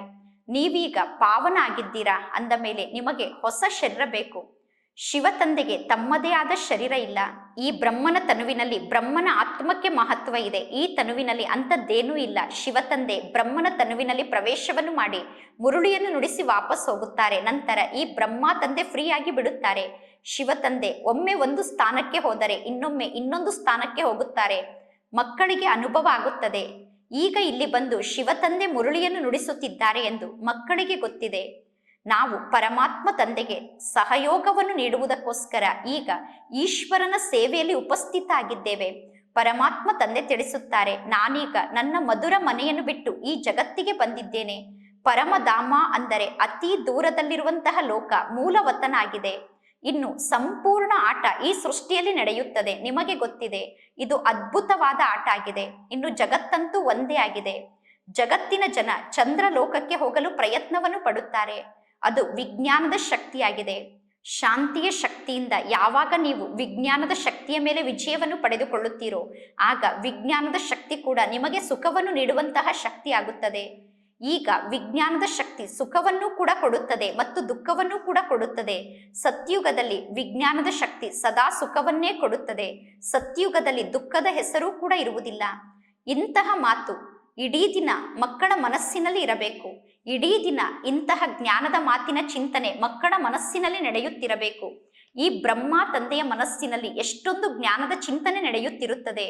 ನೀವೀಗ ಪಾವನ ಆಗಿದ್ದೀರಾ? ಅಂದ ಮೇಲೆ ನಿಮಗೆ ಹೊಸ ಶರೀರ ಬೇಕು. ಶಿವ ತಂದೆಗೆ ತಮ್ಮದೇ ಆದ ಶರೀರ ಇಲ್ಲ. ಈ ಬ್ರಹ್ಮನ ತನುವಿನಲ್ಲಿ ಬ್ರಹ್ಮನ ಆತ್ಮಕ್ಕೆ ಮಹತ್ವ ಇದೆ. ಈ ತನುವಿನಲ್ಲಿ ಅಂಥದ್ದೇನೂ ಇಲ್ಲ. ಶಿವ ತಂದೆ ಬ್ರಹ್ಮನ ತನುವಿನಲ್ಲಿ ಪ್ರವೇಶವನ್ನು ಮಾಡಿ ಮುರುಳಿಯನ್ನು ನುಡಿಸಿ ವಾಪಸ್ ಹೋಗುತ್ತಾರೆ. ನಂತರ ಈ ಬ್ರಹ್ಮ ತಂದೆ ಫ್ರೀಯಾಗಿ ಬಿಡುತ್ತಾರೆ. ಶಿವ ತಂದೆ ಒಮ್ಮೆ ಒಂದು ಸ್ಥಾನಕ್ಕೆ ಹೋದರೆ ಇನ್ನೊಮ್ಮೆ ಇನ್ನೊಂದು ಸ್ಥಾನಕ್ಕೆ ಹೋಗುತ್ತಾರೆ. ಮಕ್ಕಳಿಗೆ ಅನುಭವ ಆಗುತ್ತದೆ. ಈಗ ಇಲ್ಲಿ ಬಂದು ಶಿವ ತಂದೆ ಮುರುಳಿಯನ್ನು ನುಡಿಸುತ್ತಿದ್ದಾರೆ ಎಂದು ಮಕ್ಕಳಿಗೆ ಗೊತ್ತಿದೆ. ನಾವು ಪರಮಾತ್ಮ ತಂದೆಗೆ ಸಹಯೋಗವನ್ನು ನೀಡುವುದಕ್ಕೋಸ್ಕರ ಈಗ ಈಶ್ವರನ ಸೇವೆಯಲ್ಲಿ ಉಪಸ್ಥಿತ ಆಗಿದ್ದೇವೆ ಪರಮಾತ್ಮ ತಂದೆ ತಿಳಿಸುತ್ತಾರೆ, ನಾನೀಗ ನನ್ನ ಮಧುರ ಮನೆಯನ್ನು ಬಿಟ್ಟು ಈ ಜಗತ್ತಿಗೆ ಬಂದಿದ್ದೇನೆ. ಪರಮಧಾಮ ಅಂದರೆ ಅತಿ ದೂರದಲ್ಲಿರುವಂತಹ ಲೋಕ, ಮೂಲವತನಾಗಿದೆ. ಇನ್ನು ಸಂಪೂರ್ಣ ಆಟ ಈ ಸೃಷ್ಟಿಯಲ್ಲಿ ನಡೆಯುತ್ತದೆ, ನಿಮಗೆ ಗೊತ್ತಿದೆ. ಇದು ಅದ್ಭುತವಾದ ಆಟ ಆಗಿದೆ, ಇನ್ನು ಜಗತ್ತಂತೂ ಒಂದೇ ಆಗಿದೆ. ಜಗತ್ತಿನ ಜನ ಚಂದ್ರ ಲೋಕಕ್ಕೆ ಹೋಗಲು ಪ್ರಯತ್ನವನ್ನು ಪಡುತ್ತಾರೆ. ಅದು ವಿಜ್ಞಾನದ ಶಕ್ತಿಯಾಗಿದೆ. ಶಾಂತಿಯ ಶಕ್ತಿಯಿಂದ ಯಾವಾಗ ನೀವು ವಿಜ್ಞಾನದ ಶಕ್ತಿಯ ಮೇಲೆ ವಿಜಯವನ್ನು ಪಡೆದುಕೊಳ್ಳುತ್ತೀರೋ, ಆಗ ವಿಜ್ಞಾನದ ಶಕ್ತಿ ಕೂಡ ನಿಮಗೆ ಸುಖವನ್ನು ನೀಡುವಂತಹ ಶಕ್ತಿ ಆಗುತ್ತದೆ ಈಗ ವಿಜ್ಞಾನದ ಶಕ್ತಿ ಸುಖವನ್ನು ಕೂಡ ಕೊಡುತ್ತದೆ ಮತ್ತು ದುಃಖವನ್ನು ಕೂಡ ಕೊಡುತ್ತದೆ. ಸತ್ಯುಗದಲ್ಲಿ ವಿಜ್ಞಾನದ ಶಕ್ತಿ ಸದಾ ಸುಖವನ್ನೇ ಕೊಡುತ್ತದೆ. ಸತ್ಯುಗದಲ್ಲಿ ದುಃಖದ ಹೆಸರು ಕೂಡ ಇರುವುದಿಲ್ಲ. ಇಂತಹ ಮಾತು ಇಡೀ ದಿನ ಮಕ್ಕಳ ಮನಸ್ಸಿನಲ್ಲಿ ಇರಬೇಕು. ಇಡೀ ದಿನ ಇಂತಹ ಜ್ಞಾನದ ಮಾತಿನ ಚಿಂತನೆ ಮಕ್ಕಳ ಮನಸ್ಸಿನಲ್ಲಿ ನಡೆಯುತ್ತಿರಬೇಕು. ಈ ಬ್ರಹ್ಮ ತಂದೆಯ ಮನಸ್ಸಿನಲ್ಲಿ ಎಷ್ಟೊಂದು ಜ್ಞಾನದ ಚಿಂತನೆ ನಡೆಯುತ್ತಿರುತ್ತದೆ.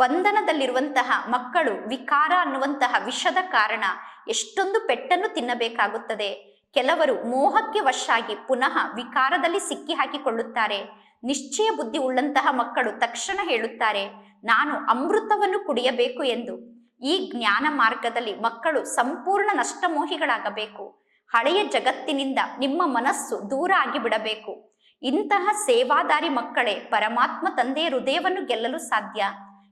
ಬಂಧನದಲ್ಲಿರುವಂತಹ ಮಕ್ಕಳು ವಿಕಾರ ಅನ್ನುವಂತಹ ವಿಷದ ಕಾರಣ ಎಷ್ಟೊಂದು ಪೆಟ್ಟನ್ನು ತಿನ್ನಬೇಕಾಗುತ್ತದೆ. ಕೆಲವರು ಮೋಹಕ್ಕೆ ವಶಾಗಿ ಪುನಃ ವಿಕಾರದಲ್ಲಿ ಸಿಕ್ಕಿ ಹಾಕಿಕೊಳ್ಳುತ್ತಾರೆ ನಿಶ್ಚಯ ಬುದ್ಧಿ ಉಳ್ಳಂತಹ ಮಕ್ಕಳು ತಕ್ಷಣ ಹೇಳುತ್ತಾರೆ, ನಾನು ಅಮೃತವನ್ನು ಕುಡಿಯಬೇಕು ಎಂದು. ಈ ಜ್ಞಾನ ಮಾರ್ಗದಲ್ಲಿ ಮಕ್ಕಳು ಸಂಪೂರ್ಣ ನಷ್ಟಮೋಹಿಗಳಾಗಬೇಕು. ಹಳೆಯ ಜಗತ್ತಿನಿಂದ ನಿಮ್ಮ ಮನಸ್ಸು ದೂರ ಆಗಿ ಬಿಡಬೇಕು ಇಂತಹ ಸೇವಾದಾರಿ ಮಕ್ಕಳೇ ಪರಮಾತ್ಮ ತಂದೆಯ ಹೃದಯವನ್ನು ಗೆಲ್ಲಲು ಸಾಧ್ಯ.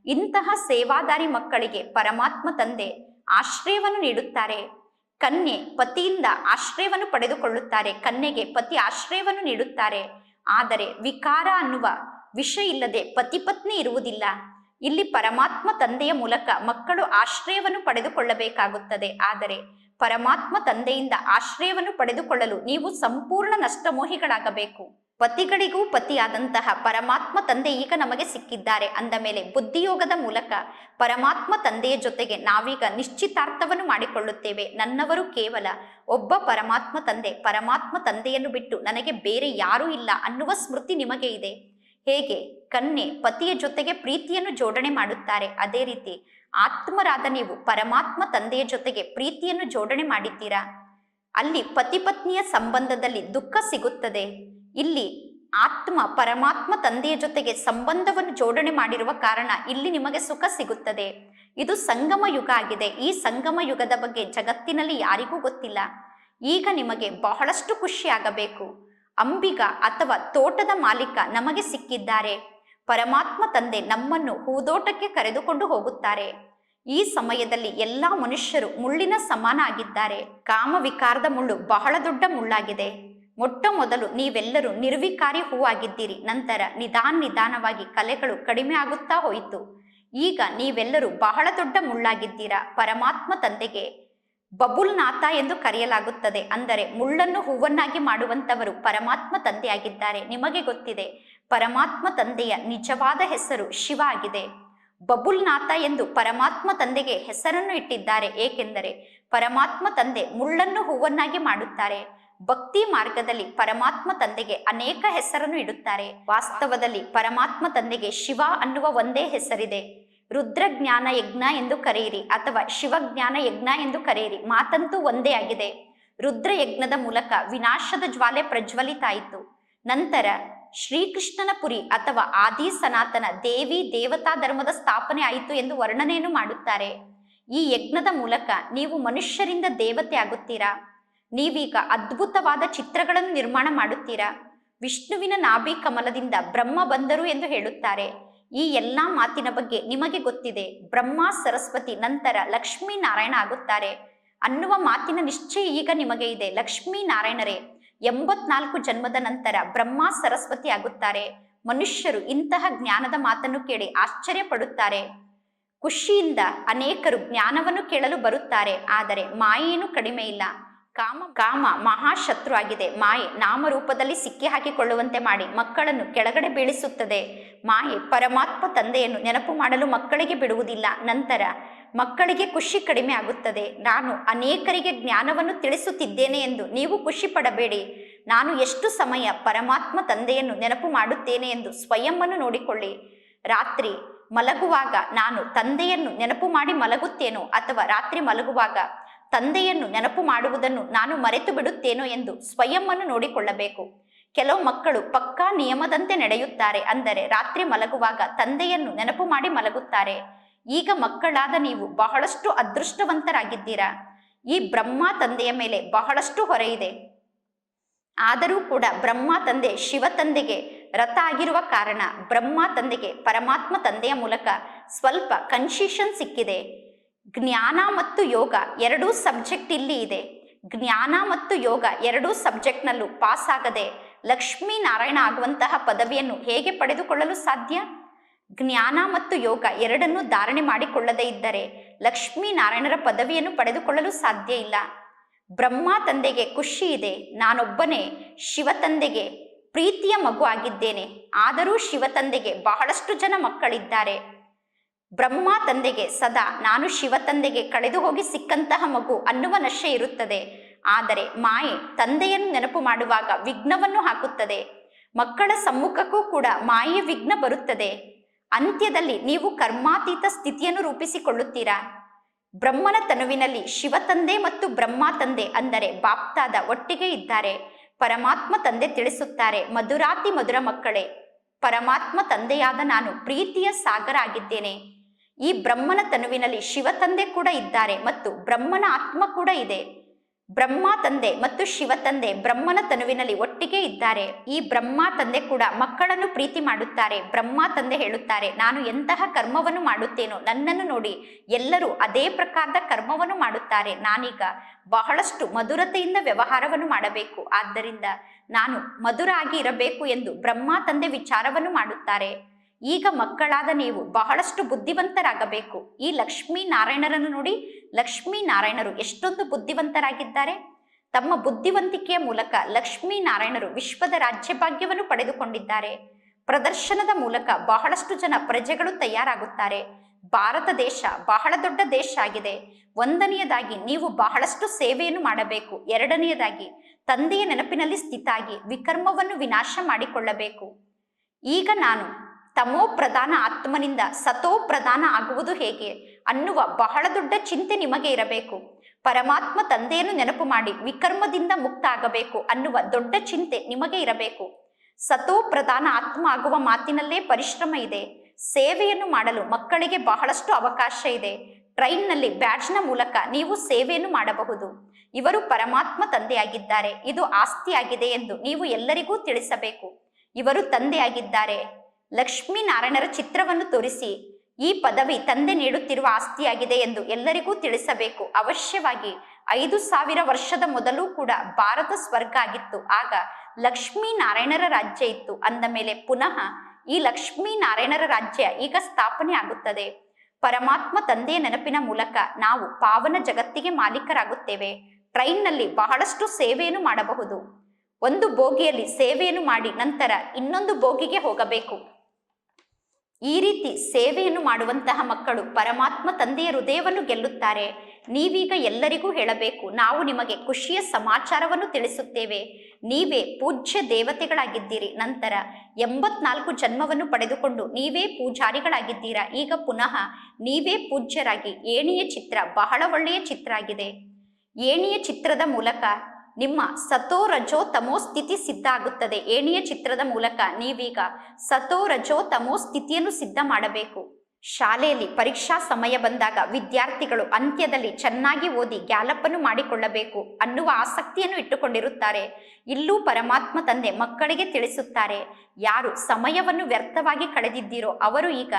ಇಂತಹ ಸೇವಾದಾರಿ ಮಕ್ಕಳಿಗೆ ಪರಮಾತ್ಮ ತಂದೆ ಆಶ್ರಯವನ್ನು ನೀಡುತ್ತಾರೆ. ಕನ್ಯೆ ಪತಿಯಿಂದ ಆಶ್ರಯವನ್ನು ಪಡೆದುಕೊಳ್ಳುತ್ತಾರೆ. ಕನ್ಯೆಗೆ ಪತಿ ಆಶ್ರಯವನ್ನು ನೀಡುತ್ತಾರೆ. ಆದರೆ ವಿಕಾರ ಅನ್ನುವ ವಿಷ ಇಲ್ಲದೆ ಪತಿ ಪತ್ನಿ ಇರುವುದಿಲ್ಲ. ಇಲ್ಲಿ ಪರಮಾತ್ಮ ತಂದೆಯ ಮೂಲಕ ಮಕ್ಕಳು ಆಶ್ರಯವನ್ನು ಪಡೆದುಕೊಳ್ಳಬೇಕಾಗುತ್ತದೆ. ಆದರೆ ಪರಮಾತ್ಮ ತಂದೆಯಿಂದ ಆಶ್ರಯವನ್ನು ಪಡೆದುಕೊಳ್ಳಲು ನೀವು ಸಂಪೂರ್ಣ ನಷ್ಟಮೋಹಿಗಳಾಗಬೇಕು. ಪತಿಗಳಿಗೂ ಪತಿಯಾದಂತಹ ಪರಮಾತ್ಮ ತಂದೆ ಈಗ ನಮಗೆ ಸಿಕ್ಕಿದ್ದಾರೆ ಅಂದ ಮೇಲೆ ಬುದ್ಧಿಯೋಗದ ಮೂಲಕ ಪರಮಾತ್ಮ ತಂದೆಯ ಜೊತೆಗೆ ನಾವೀಗ ನಿಶ್ಚಿತಾರ್ಥವನ್ನು ಮಾಡಿಕೊಳ್ಳುತ್ತೇವೆ. ನನ್ನವರು ಕೇವಲ ಒಬ್ಬ ಪರಮಾತ್ಮ ತಂದೆ. ಪರಮಾತ್ಮ ತಂದೆಯನ್ನು ಬಿಟ್ಟು ನನಗೆ ಬೇರೆ ಯಾರೂ ಇಲ್ಲ ಅನ್ನುವ ಸ್ಮೃತಿ ನಿಮಗೆ ಇದೆ. ಹೇಗೆ ಕನ್ಯೆ ಪತಿಯ ಜೊತೆಗೆ ಪ್ರೀತಿಯನ್ನು ಜೋಡಣೆ ಮಾಡುತ್ತಾರೆ? ಅದೇ ರೀತಿ ಆತ್ಮರಾದ ನೀವು ಪರಮಾತ್ಮ ತಂದೆಯ ಜೊತೆಗೆ ಪ್ರೀತಿಯನ್ನು ಜೋಡಣೆ ಮಾಡಿದ್ದೀರಾ? ಅಲ್ಲಿ ಪತಿ ಪತ್ನಿಯ ಸಂಬಂಧದಲ್ಲಿ ದುಃಖ ಸಿಗುತ್ತದೆ. ಇಲ್ಲಿ ಆತ್ಮ ಪರಮಾತ್ಮ ತಂದೆಯ ಜೊತೆಗೆ ಸಂಬಂಧವನ್ನು ಜೋಡಣೆ ಮಾಡಿರುವ ಕಾರಣ ಇಲ್ಲಿ ನಿಮಗೆ ಸುಖ ಸಿಗುತ್ತದೆ. ಇದು ಸಂಗಮ ಯುಗ ಆಗಿದೆ. ಈ ಸಂಗಮ ಯುಗದ ಬಗ್ಗೆ ಜಗತ್ತಿನಲ್ಲಿ ಯಾರಿಗೂ ಗೊತ್ತಿಲ್ಲ. ಈಗ ನಿಮಗೆ ಬಹಳಷ್ಟು ಖುಷಿಯಾಗಬೇಕು. ಅಂಬಿಗ ಅಥವಾ ತೋಟದ ಮಾಲೀಕ ನಮಗೆ ಸಿಕ್ಕಿದ್ದಾರೆ. ಪರಮಾತ್ಮ ತಂದೆ ನಮ್ಮನ್ನು ಹೂದೋಟಕ್ಕೆ ಕರೆದುಕೊಂಡು ಹೋಗುತ್ತಾರೆ. ಈ ಸಮಯದಲ್ಲಿ ಎಲ್ಲಾ ಮನುಷ್ಯರು ಮುಳ್ಳಿನ ಸಮಾನ ಆಗಿದ್ದಾರೆ ಕಾಮವಿಕಾರದ ಮುಳ್ಳು ಬಹಳ ದೊಡ್ಡ ಮುಳ್ಳಾಗಿದೆ. ಮೊಟ್ಟ ಮೊದಲು ನೀವೆಲ್ಲರೂ ನಿರ್ವಿಕಾರಿ ಹೂವಾಗಿದ್ದೀರಿ. ನಂತರ ನಿಧಾನ ನಿಧಾನವಾಗಿ ಕಲೆಗಳು ಕಡಿಮೆ ಆಗುತ್ತಾ ಹೋಯಿತು. ಈಗ ನೀವೆಲ್ಲರೂ ಬಹಳ ದೊಡ್ಡ ಮುಳ್ಳಾಗಿದ್ದೀರಾ. ಪರಮಾತ್ಮ ತಂದೆಗೆ ಬಬುಲ್ ನಾಥ ಎಂದು ಕರೆಯಲಾಗುತ್ತದೆ. ಅಂದರೆ ಮುಳ್ಳನ್ನು ಹೂವನ್ನಾಗಿ ಮಾಡುವಂತವರು ಪರಮಾತ್ಮ ತಂದೆಯಾಗಿದ್ದಾರೆ. ನಿಮಗೆ ಗೊತ್ತಿದೆ, ಪರಮಾತ್ಮ ತಂದೆಯ ನಿಜವಾದ ಹೆಸರು ಶಿವ ಆಗಿದೆ. ಬಬುಲ್ ನಾಥ ಎಂದು ಪರಮಾತ್ಮ ತಂದೆಗೆ ಹೆಸರನ್ನು ಇಟ್ಟಿದ್ದಾರೆ. ಏಕೆಂದರೆ ಪರಮಾತ್ಮ ತಂದೆ ಮುಳ್ಳನ್ನು ಹೂವನ್ನಾಗಿ ಮಾಡುತ್ತಾರೆ. ಭಕ್ತಿ ಮಾರ್ಗದಲ್ಲಿ ಪರಮಾತ್ಮ ತಂದೆಗೆ ಅನೇಕ ಹೆಸರನ್ನು ಇಡುತ್ತಾರೆ. ವಾಸ್ತವದಲ್ಲಿ ಪರಮಾತ್ಮ ತಂದೆಗೆ ಶಿವ ಅನ್ನುವ ಒಂದೇ ಹೆಸರಿದೆ. ರುದ್ರಜ್ಞಾನ ಯಜ್ಞ ಎಂದು ಕರೆಯಿರಿ ಅಥವಾ ಶಿವಜ್ಞಾನ ಯಜ್ಞ ಎಂದು ಕರೆಯಿರಿ ಮಾತಂತೂ ಒಂದೇ ಆಗಿದೆ. ರುದ್ರ ಯಜ್ಞದ ಮೂಲಕ ವಿನಾಶದ ಜ್ವಾಲೆ ಪ್ರಜ್ವಲಿತಾಯಿತು. ನಂತರ ಶ್ರೀಕೃಷ್ಣನ ಪುರಿ ಅಥವಾ ಆದಿ ಸನಾತನ ದೇವಿ ದೇವತಾ ಧರ್ಮದ ಸ್ಥಾಪನೆ ಆಯಿತು ಎಂದು ವರ್ಣನೆಯನ್ನು ಮಾಡುತ್ತಾರೆ. ಈ ಯಜ್ಞದ ಮೂಲಕ ನೀವು ಮನುಷ್ಯರಿಂದ ದೇವತೆ ಆಗುತ್ತೀರಾ? ನೀವೀಗ ಅದ್ಭುತವಾದ ಚಿತ್ರಗಳನ್ನು ನಿರ್ಮಾಣ ಮಾಡುತ್ತೀರಾ? ವಿಷ್ಣುವಿನ ನಾಭಿ ಕಮಲದಿಂದ ಬ್ರಹ್ಮ ಬಂದರು ಎಂದು ಹೇಳುತ್ತಾರೆ. ಈ ಎಲ್ಲ ಮಾತಿನ ಬಗ್ಗೆ ನಿಮಗೆ ಗೊತ್ತಿದೆ. ಬ್ರಹ್ಮ, ಸರಸ್ವತಿ, ನಂತರ ಲಕ್ಷ್ಮೀ ನಾರಾಯಣ ಆಗುತ್ತಾರೆ. ಅನ್ನುವ ಮಾತಿನ ನಿಶ್ಚಯ ಈಗ ನಿಮಗೆ ಇದೆ. ಲಕ್ಷ್ಮೀ ನಾರಾಯಣರೇ, ಎಂಬತ್ನಾಲ್ಕು ಜನ್ಮದ ನಂತರ ಬ್ರಹ್ಮ, ಸರಸ್ವತಿ ಆಗುತ್ತಾರೆ. ಮನುಷ್ಯರು ಇಂತಹ ಜ್ಞಾನದ ಮಾತನ್ನು ಕೇಳಿ ಆಶ್ಚರ್ಯ ಪಡುತ್ತಾರೆ ಖುಷಿಯಿಂದ ಅನೇಕರು ಜ್ಞಾನವನ್ನು ಕೇಳಲು ಬರುತ್ತಾರೆ. ಆದರೆ ಮಾಯೇನು ಕಡಿಮೆ ಇಲ್ಲ. ಕಾಮ ಕಾಮ ಮಹಾಶತ್ರು ಆಗಿದೆ ಮಾಯೆ ನಾಮರೂಪದಲ್ಲಿ ಸಿಕ್ಕಿ ಹಾಕಿಕೊಳ್ಳುವಂತೆ ಮಾಡಿ ಮಕ್ಕಳನ್ನು ಕೆಳಗಡೆ ಬೀಳಿಸುತ್ತದೆ. ಮಾಯೆ ಪರಮಾತ್ಮ ತಂದೆಯನ್ನು ನೆನಪು ಮಾಡಲು ಮಕ್ಕಳಿಗೆ ಬಿಡುವುದಿಲ್ಲ. ನಂತರ ಮಕ್ಕಳಿಗೆ ಖುಷಿ ಕಡಿಮೆ ಆಗುತ್ತದೆ. ನಾನು ಅನೇಕರಿಗೆ ಜ್ಞಾನವನ್ನು ತಿಳಿಸುತ್ತಿದ್ದೇನೆ ಎಂದು ನೀವು ಖುಷಿ ಪಡಬೇಡಿ ನಾನು ಎಷ್ಟು ಸಮಯ ಪರಮಾತ್ಮ ತಂದೆಯನ್ನು ನೆನಪು ಮಾಡುತ್ತೇನೆ ಎಂದು ಸ್ವಯಂವನ್ನು ನೋಡಿಕೊಳ್ಳಿ. ರಾತ್ರಿ ಮಲಗುವಾಗ ನಾನು ತಂದೆಯನ್ನು ನೆನಪು ಮಾಡಿ ಮಲಗುತ್ತೇನೋ ಅಥವಾ ರಾತ್ರಿ ಮಲಗುವಾಗ ತಂದೆಯನ್ನು ನೆನಪು ಮಾಡುವುದನ್ನು ನಾನು ಮರೆತು ಬಿಡುತ್ತೇನೋ ಎಂದು ಸ್ವಯಂವನ್ನು ನೋಡಿಕೊಳ್ಳಬೇಕು. ಕೆಲವು ಮಕ್ಕಳು ಪಕ್ಕಾ ನಿಯಮದಂತೆ ನಡೆಯುತ್ತಾರೆ ಅಂದರೆ ರಾತ್ರಿ ಮಲಗುವಾಗ ತಂದೆಯನ್ನು ನೆನಪು ಮಾಡಿ ಮಲಗುತ್ತಾರೆ. ಈಗ ಮಕ್ಕಳಾದ ನೀವು ಬಹಳಷ್ಟು ಅದೃಷ್ಟವಂತರಾಗಿದ್ದೀರಾ? ಈ ಬ್ರಹ್ಮ ತಂದೆಯ ಮೇಲೆ ಬಹಳಷ್ಟು ಹೊರೆ ಇದೆ. ಆದರೂ ಕೂಡ ಬ್ರಹ್ಮ ತಂದೆ ಶಿವ ತಂದೆಗೆ ರಥ ಆಗಿರುವ ಕಾರಣ ಬ್ರಹ್ಮ ತಂದೆಗೆ ಪರಮಾತ್ಮ ತಂದೆಯ ಮೂಲಕ ಸ್ವಲ್ಪ ಕನ್ಸಿಷನ್ ಸಿಕ್ಕಿದೆ. ಜ್ಞಾನ ಮತ್ತು ಯೋಗ ಎರಡೂ ಸಬ್ಜೆಕ್ಟ್ ಇಲ್ಲಿ ಇದೆ. ಜ್ಞಾನ ಮತ್ತು ಯೋಗ ಎರಡೂ ಸಬ್ಜೆಕ್ಟ್ನಲ್ಲೂ ಪಾಸ್ ಆಗದೆ ಲಕ್ಷ್ಮೀ ನಾರಾಯಣ ಆಗುವಂತಹ ಪದವಿಯನ್ನು ಹೇಗೆ ಪಡೆದುಕೊಳ್ಳಲು ಸಾಧ್ಯ? ಜ್ಞಾನ ಮತ್ತು ಯೋಗ ಎರಡನ್ನೂ ಧಾರಣೆ ಮಾಡಿಕೊಳ್ಳದೇ ಇದ್ದರೆ ಲಕ್ಷ್ಮೀ ನಾರಾಯಣರ ಪದವಿಯನ್ನು ಪಡೆದುಕೊಳ್ಳಲು ಸಾಧ್ಯ ಇಲ್ಲ. ಬ್ರಹ್ಮ ತಂದೆಗೆ ಖುಷಿ ಇದೆ. ನಾನೊಬ್ಬನೇ ಶಿವ ತಂದೆಗೆ ಪ್ರೀತಿಯ ಮಗು ಆಗಿದ್ದೇನೆ. ಆದರೂ ಶಿವ ತಂದೆಗೆ ಬಹಳಷ್ಟು ಜನ ಮಕ್ಕಳಿದ್ದಾರೆ. ಬ್ರಹ್ಮ ತಂದೆಗೆ ಸದಾ ನಾನು ಶಿವ ತಂದೆಗೆ ಕಳೆದು ಹೋಗಿ ಸಿಕ್ಕಂತಹ ಮಗು ಅನ್ನುವ ನಶೆ ಇರುತ್ತದೆ. ಆದರೆ ಮಾಯೆ ತಂದೆಯನ್ನು ನೆನಪು ಮಾಡುವಾಗ ವಿಘ್ನವನ್ನು ಹಾಕುತ್ತದೆ. ಮಕ್ಕಳ ಸಮ್ಮುಖಕ್ಕೂ ಕೂಡ ಮಾಯೆಯ ವಿಘ್ನ ಬರುತ್ತದೆ. ಅಂತ್ಯದಲ್ಲಿ ನೀವು ಕರ್ಮಾತೀತ ಸ್ಥಿತಿಯನ್ನು ರೂಪಿಸಿಕೊಳ್ಳುತ್ತೀರಾ? ಬ್ರಹ್ಮನ ತನುವಿನಲ್ಲಿ ಶಿವ ತಂದೆ ಮತ್ತು ಬ್ರಹ್ಮ ತಂದೆ ಅಂದರೆ ಬಾಪ್ತಾದ ಒಟ್ಟಿಗೆ ಇದ್ದಾರೆ. ಪರಮಾತ್ಮ ತಂದೆ ತಿಳಿಸುತ್ತಾರೆ, ಮಧುರಾತಿ ಮಧುರ ಮಕ್ಕಳೇ. ಪರಮಾತ್ಮ ತಂದೆಯಾದ ನಾನು ಪ್ರೀತಿಯ ಸಾಗರ ಆಗಿದ್ದೇನೆ. ಈ ಬ್ರಹ್ಮನ ತನುವಿನಲ್ಲಿ ಶಿವ ತಂದೆ ಕೂಡ ಇದ್ದಾರೆ ಮತ್ತು ಬ್ರಹ್ಮನ ಆತ್ಮ ಕೂಡ ಇದೆ. ಬ್ರಹ್ಮ ತಂದೆ ಮತ್ತು ಶಿವ ತಂದೆ ಬ್ರಹ್ಮನ ತನುವಿನಲ್ಲಿ ಒಟ್ಟಿಗೆ ಇದ್ದಾರೆ. ಈ ಬ್ರಹ್ಮ ತಂದೆ ಕೂಡ ಮಕ್ಕಳನ್ನು ಪ್ರೀತಿ ಮಾಡುತ್ತಾರೆ. ಬ್ರಹ್ಮ ತಂದೆ ಹೇಳುತ್ತಾರೆ, ನಾನು ಎಂತಹ ಕರ್ಮವನ್ನು ಮಾಡುತ್ತೇನೋ ನನ್ನನ್ನು ನೋಡಿ, ಎಲ್ಲರೂ ಅದೇ ಪ್ರಕಾರದ ಕರ್ಮವನ್ನು ಮಾಡುತ್ತಾರೆ. ನಾನೀಗ ಬಹಳಷ್ಟು ಮಧುರತೆಯಿಂದ ವ್ಯವಹಾರವನ್ನು ಮಾಡಬೇಕು. ಆದ್ದರಿಂದ ನಾನು ಮಧುರ ಆಗಿ ಇರಬೇಕು ಎಂದು ಬ್ರಹ್ಮ ತಂದೆ ವಿಚಾರವನ್ನು ಮಾಡುತ್ತಾರೆ. ಈಗ ಮಕ್ಕಳಾದ ನೀವು ಬಹಳಷ್ಟು ಬುದ್ಧಿವಂತರಾಗಬೇಕು. ಈ ಲಕ್ಷ್ಮೀ ನಾರಾಯಣರನ್ನು ನೋಡಿ ಲಕ್ಷ್ಮೀ ನಾರಾಯಣರು ಎಷ್ಟೊಂದು ಬುದ್ಧಿವಂತರಾಗಿದ್ದಾರೆ. ತಮ್ಮ ಬುದ್ಧಿವಂತಿಕೆಯ ಮೂಲಕ ಲಕ್ಷ್ಮೀ ನಾರಾಯಣರು ವಿಶ್ವದ ರಾಜ್ಯಭಾಗ್ಯವನ್ನು ಪಡೆದುಕೊಂಡಿದ್ದಾರೆ. ಪ್ರದರ್ಶನದ ಮೂಲಕ ಬಹಳಷ್ಟು ಜನ ಪ್ರಜೆಗಳು ತಯಾರಾಗುತ್ತಾರೆ. ಭಾರತ ದೇಶ ಬಹಳ ದೊಡ್ಡ ದೇಶ ಆಗಿದೆ. ಒಂದನೆಯದಾಗಿ ನೀವು ಬಹಳಷ್ಟು ಸೇವೆಯನ್ನು ಮಾಡಬೇಕು. ಎರಡನೆಯದಾಗಿ ತಂದೆಯ ನೆನಪಿನಲ್ಲಿ ಸ್ಥಿತಾಗಿ ವಿಕರ್ಮವನ್ನು ವಿನಾಶ ಮಾಡಿಕೊಳ್ಳಬೇಕು. ಈಗ ನಾನು ತಮೋ ಪ್ರಧಾನ ಆತ್ಮನಿಂದ ಸತೋ ಪ್ರಧಾನ ಆಗುವುದು ಹೇಗೆ ಅನ್ನುವ ಬಹಳ ದೊಡ್ಡ ಚಿಂತೆ ನಿಮಗೆ ಇರಬೇಕು. ಪರಮಾತ್ಮ ತಂದೆಯನ್ನು ನೆನಪು ಮಾಡಿ ವಿಕರ್ಮದಿಂದ ಮುಕ್ತ ಆಗಬೇಕು ಅನ್ನುವ ದೊಡ್ಡ ಚಿಂತೆ ನಿಮಗೆ ಇರಬೇಕು. ಸತೋ ಪ್ರಧಾನ ಆತ್ಮ ಆಗುವ ಮಾತಿನಲ್ಲೇ ಪರಿಶ್ರಮ ಇದೆ. ಸೇವೆಯನ್ನು ಮಾಡಲು ಮಕ್ಕಳಿಗೆ ಬಹಳಷ್ಟು ಅವಕಾಶ ಇದೆ. ಟ್ರೈನ್ನಲ್ಲಿ ಬ್ಯಾಡ್ಜ್ನ ಮೂಲಕ ನೀವು ಸೇವೆಯನ್ನು ಮಾಡಬಹುದು. ಇವರು ಪರಮಾತ್ಮ ತಂದೆಯಾಗಿದ್ದಾರೆ. ಇದು ಆಸ್ತಿಯಾಗಿದೆ ಎಂದು ನೀವು ಎಲ್ಲರಿಗೂ ತಿಳಿಸಬೇಕು. ಇವರು ತಂದೆಯಾಗಿದ್ದಾರೆ. ಲಕ್ಷ್ಮೀ ನಾರಾಯಣರ ಚಿತ್ರವನ್ನು ತೋರಿಸಿ ಈ ಪದವಿ ತಂದೆ ನೀಡುತ್ತಿರುವ ಆಸ್ತಿಯಾಗಿದೆ ಎಂದು ಎಲ್ಲರಿಗೂ ತಿಳಿಸಬೇಕು. ಅವಶ್ಯವಾಗಿ ಐದು ಸಾವಿರ ವರ್ಷದ ಮೊದಲು ಕೂಡ ಭಾರತ ಸ್ವರ್ಗ ಆಗಿತ್ತು. ಆಗ ಲಕ್ಷ್ಮೀ ನಾರಾಯಣರ ರಾಜ್ಯ ಇತ್ತು. ಅಂದ ಮೇಲೆ ಪುನಃ ಈ ಲಕ್ಷ್ಮೀ ನಾರಾಯಣರ ರಾಜ್ಯ ಈಗ ಸ್ಥಾಪನೆ ಆಗುತ್ತದೆ. ಪರಮಾತ್ಮ ತಂದೆಯ ನೆನಪಿನ ಮೂಲಕ ನಾವು ಪಾವನ ಜಗತ್ತಿಗೆ ಮಾಲೀಕರಾಗುತ್ತೇವೆ. ಟ್ರೈನ್ನಲ್ಲಿ ಬಹಳಷ್ಟು ಸೇವೆಯನ್ನು ಮಾಡಬಹುದು. ಒಂದು ಬೋಗಿಯಲ್ಲಿ ಸೇವೆಯನ್ನು ಮಾಡಿ ನಂತರ ಇನ್ನೊಂದು ಬೋಗಿಗೆ ಹೋಗಬೇಕು. ಈ ರೀತಿ ಸೇವೆಯನ್ನು ಮಾಡುವಂತಹ ಮಕ್ಕಳು ಪರಮಾತ್ಮ ತಂದೆಯ ಹೃದಯವನ್ನು ಗೆಲ್ಲುತ್ತಾರೆ. ನೀವೀಗ ಎಲ್ಲರಿಗೂ ಹೇಳಬೇಕು, ನಾವು ನಿಮಗೆ ಖುಷಿಯ ಸಮಾಚಾರವನ್ನು ತಿಳಿಸುತ್ತೇವೆ. ನೀವೇ ಪೂಜ್ಯ ದೇವತೆಗಳಾಗಿದ್ದೀರಿ. ನಂತರ ಎಂಬತ್ನಾಲ್ಕು ಜನ್ಮವನ್ನು ಪಡೆದುಕೊಂಡು ನೀವೇ ಪೂಜಾರಿಗಳಾಗಿದ್ದೀರಾ? ಈಗ ಪುನಃ ನೀವೇ ಪೂಜ್ಯರಾಗಿ, ಏಣಿಯ ಚಿತ್ರ ಬಹಳ ಒಳ್ಳೆಯ ಚಿತ್ರ ಆಗಿದೆ. ಏಣಿಯ ಚಿತ್ರದ ಮೂಲಕ ನಿಮ್ಮ ಸತೋ ರಜೋ ತಮೋ ಸ್ಥಿತಿ ಸಿದ್ಧ ಆಗುತ್ತದೆ ಏಣಿಯ ಚಿತ್ರದ ಮೂಲಕ ನೀವೀಗ ಸತೋ ರಜೋ ತಮೋ ಸ್ಥಿತಿಯನ್ನು ಸಿದ್ಧ ಮಾಡಬೇಕು. ಶಾಲೆಯಲ್ಲಿ ಪರೀಕ್ಷಾ ಸಮಯ ಬಂದಾಗ ವಿದ್ಯಾರ್ಥಿಗಳು ಅಂತ್ಯದಲ್ಲಿ ಚೆನ್ನಾಗಿ ಓದಿ ಗ್ಯಾಲಪ್ಪನ್ನು ಮಾಡಿಕೊಳ್ಳಬೇಕು ಅನ್ನುವ ಆಸಕ್ತಿಯನ್ನು ಇಟ್ಟುಕೊಂಡಿರುತ್ತಾರೆ. ಇಲ್ಲೂ ಪರಮಾತ್ಮ ತಂದೆ ಮಕ್ಕಳಿಗೆ ತಿಳಿಸುತ್ತಾರೆ, ಯಾರು ಸಮಯವನ್ನು ವ್ಯರ್ಥವಾಗಿ ಕಳೆದಿದ್ದೀರೋ ಅವರು ಈಗ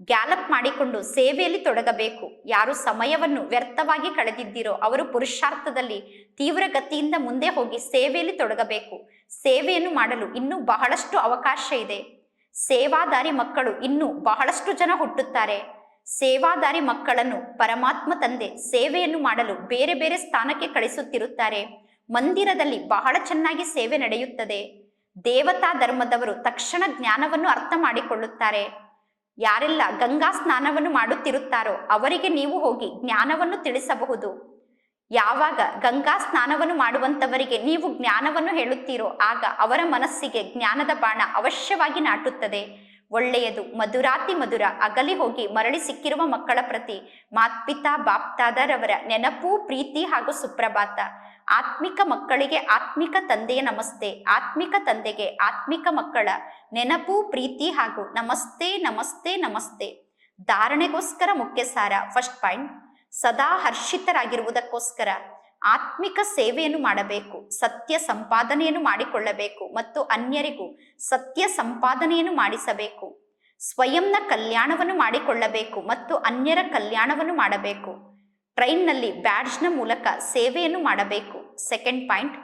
ಗ್ಯಾಲಪ್ ಮಾಡಿಕೊಂಡು ಸೇವೆಯಲ್ಲಿ ತೊಡಗಬೇಕು. ಯಾರು ಸಮಯವನ್ನು ವ್ಯರ್ಥವಾಗಿ ಕಳೆದಿದ್ದೀರೋ ಅವರು ಪುರುಷಾರ್ಥದಲ್ಲಿ ತೀವ್ರಗತಿಯಿಂದ ಮುಂದೆ ಹೋಗಿ ಸೇವೆಯಲ್ಲಿ ತೊಡಗಬೇಕು. ಸೇವೆಯನ್ನು ಮಾಡಲು ಇನ್ನೂ ಬಹಳಷ್ಟು ಅವಕಾಶ ಇದೆ. ಸೇವಾದಾರಿ ಮಕ್ಕಳು ಇನ್ನೂ ಬಹಳಷ್ಟು ಜನ ಹುಟ್ಟುತ್ತಾರೆ. ಸೇವಾದಾರಿ ಮಕ್ಕಳನ್ನು ಪರಮಾತ್ಮ ತಂದೆ ಸೇವೆಯನ್ನು ಮಾಡಲು ಬೇರೆ ಬೇರೆ ಸ್ಥಾನಕ್ಕೆ ಕಳಿಸುತ್ತಿರುತ್ತಾರೆ. ಮಂದಿರದಲ್ಲಿ ಬಹಳ ಚೆನ್ನಾಗಿ ಸೇವೆ ನಡೆಯುತ್ತದೆ. ದೇವತಾ ಧರ್ಮದವರು ತಕ್ಷಣ ಜ್ಞಾನವನ್ನು ಅರ್ಥ ಮಾಡಿಕೊಳ್ಳುತ್ತಾರೆ. ಯಾರೆಲ್ಲ ಗಂಗಾ ಸ್ನಾನವನ್ನು ಮಾಡುತ್ತಿರುತ್ತಾರೋ ಅವರಿಗೆ ನೀವು ಹೋಗಿ ಜ್ಞಾನವನ್ನು ತಿಳಿಸಬಹುದು. ಯಾವಾಗ ಗಂಗಾ ಸ್ನಾನವನ್ನು ಮಾಡುವಂತವರಿಗೆ ನೀವು ಜ್ಞಾನವನ್ನು ಹೇಳುತ್ತೀರೋ ಆಗ ಅವರ ಮನಸ್ಸಿಗೆ ಜ್ಞಾನದ ಬಾಣ ಅವಶ್ಯವಾಗಿ ನಾಟುತ್ತದೆ. ಒಳ್ಳೆಯದು ಮಧುರಾತಿ ಮಧುರ ಅಗಲಿ ಹೋಗಿ ಮರಳಿ ಸಿಕ್ಕಿರುವ ಮಕ್ಕಳ ಪ್ರತಿ ಮಾತ್ಪಿತಾ ಬಾಪ್ತಾದರವರ ನೆನಪು, ಪ್ರೀತಿ ಹಾಗೂ ಸುಪ್ರಭಾತ. ಆತ್ಮಿಕ ಮಕ್ಕಳಿಗೆ ಆತ್ಮಿಕ ತಂದೆಯ ನಮಸ್ತೆ, ಆತ್ಮಿಕ ತಂದೆಗೆ ಆತ್ಮಿಕ ಮಕ್ಕಳ ನೆನಪು, ಪ್ರೀತಿ ಹಾಗೂ ನಮಸ್ತೆ ನಮಸ್ತೆ ನಮಸ್ತೆ. ಧಾರಣೆಗೋಸ್ಕರ ಮುಖ್ಯ ಸಾರ ಫಸ್ಟ್ ಪಾಯಿಂಟ್ ಸದಾ ಹರ್ಷಿತರಾಗಿರುವುದಕ್ಕೋಸ್ಕರ ಆತ್ಮಿಕ ಸೇವೆಯನ್ನು ಮಾಡಬೇಕು, ಸತ್ಯ ಸಂಪಾದನೆಯನ್ನು ಮಾಡಿಕೊಳ್ಳಬೇಕು ಮತ್ತು ಅನ್ಯರಿಗೂ ಸತ್ಯ ಸಂಪಾದನೆಯನ್ನು ಮಾಡಿಸಬೇಕು. ಸ್ವಯಂನ ಕಲ್ಯಾಣವನ್ನು ಮಾಡಿಕೊಳ್ಳಬೇಕು ಮತ್ತು ಅನ್ಯರ ಕಲ್ಯಾಣವನ್ನು ಮಾಡಬೇಕು. ಟ್ರೈನ್ನಲ್ಲಿ ಬ್ಯಾಡ್ಜ್ನ ಮೂಲಕ ಸೇವೆಯನ್ನು ಮಾಡಬೇಕು. ಸೆಕೆಂಡ್ ಪಾಯಿಂಟ್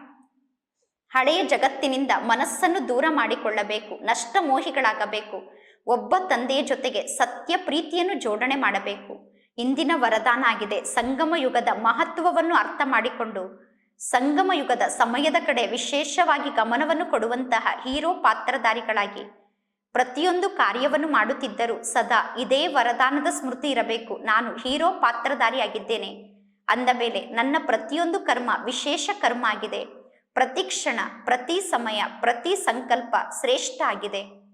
ಹಳೆಯ ಜಗತ್ತಿನಿಂದ ಮನಸ್ಸನ್ನು ದೂರ ಮಾಡಿಕೊಳ್ಳಬೇಕು, ನಷ್ಟಮೋಹಿಗಳಾಗಬೇಕು. ಒಬ್ಬ ತಂದೆಯ ಜೊತೆಗೆ ಸತ್ಯ ಪ್ರೀತಿಯನ್ನು ಜೋಡಣೆ ಮಾಡಬೇಕು. ಇಂದಿನ ವರದಾನ ಆಗಿದೆ, ಸಂಗಮ ಯುಗದ ಮಹತ್ವವನ್ನು ಅರ್ಥ ಮಾಡಿಕೊಂಡು. ಸಂಗಮ ಯುಗದ ಸಮಯದ ಕಡೆ ವಿಶೇಷವಾಗಿ ಗಮನವನ್ನು ಕೊಡುವಂತಹ ಹೀರೋ ಪಾತ್ರಧಾರಿಗಳಾಗಿ. ಪ್ರತಿಯೊಂದು ಕಾರ್ಯವನ್ನು ಮಾಡುತ್ತಿದ್ದರೂ ಸದಾ ಇದೇ ವರದಾನದ ಸ್ಮೃತಿ ಇರಬೇಕು. ನಾನು ಹೀರೋ ಪಾತ್ರಧಾರಿಯಾಗಿದ್ದೇನೆ. ಅಂದ ಮೇಲೆ ನನ್ನ ಪ್ರತಿಯೊಂದು ಕರ್ಮ ವಿಶೇಷ ಕರ್ಮ ಆಗಿದೆ. ಪ್ರತಿ ಕ್ಷಣ, ಪ್ರತಿ ಸಮಯ, ಪ್ರತಿ ಸಂಕಲ್ಪ ಶ್ರೇಷ್ಠ ಆಗಿದೆ.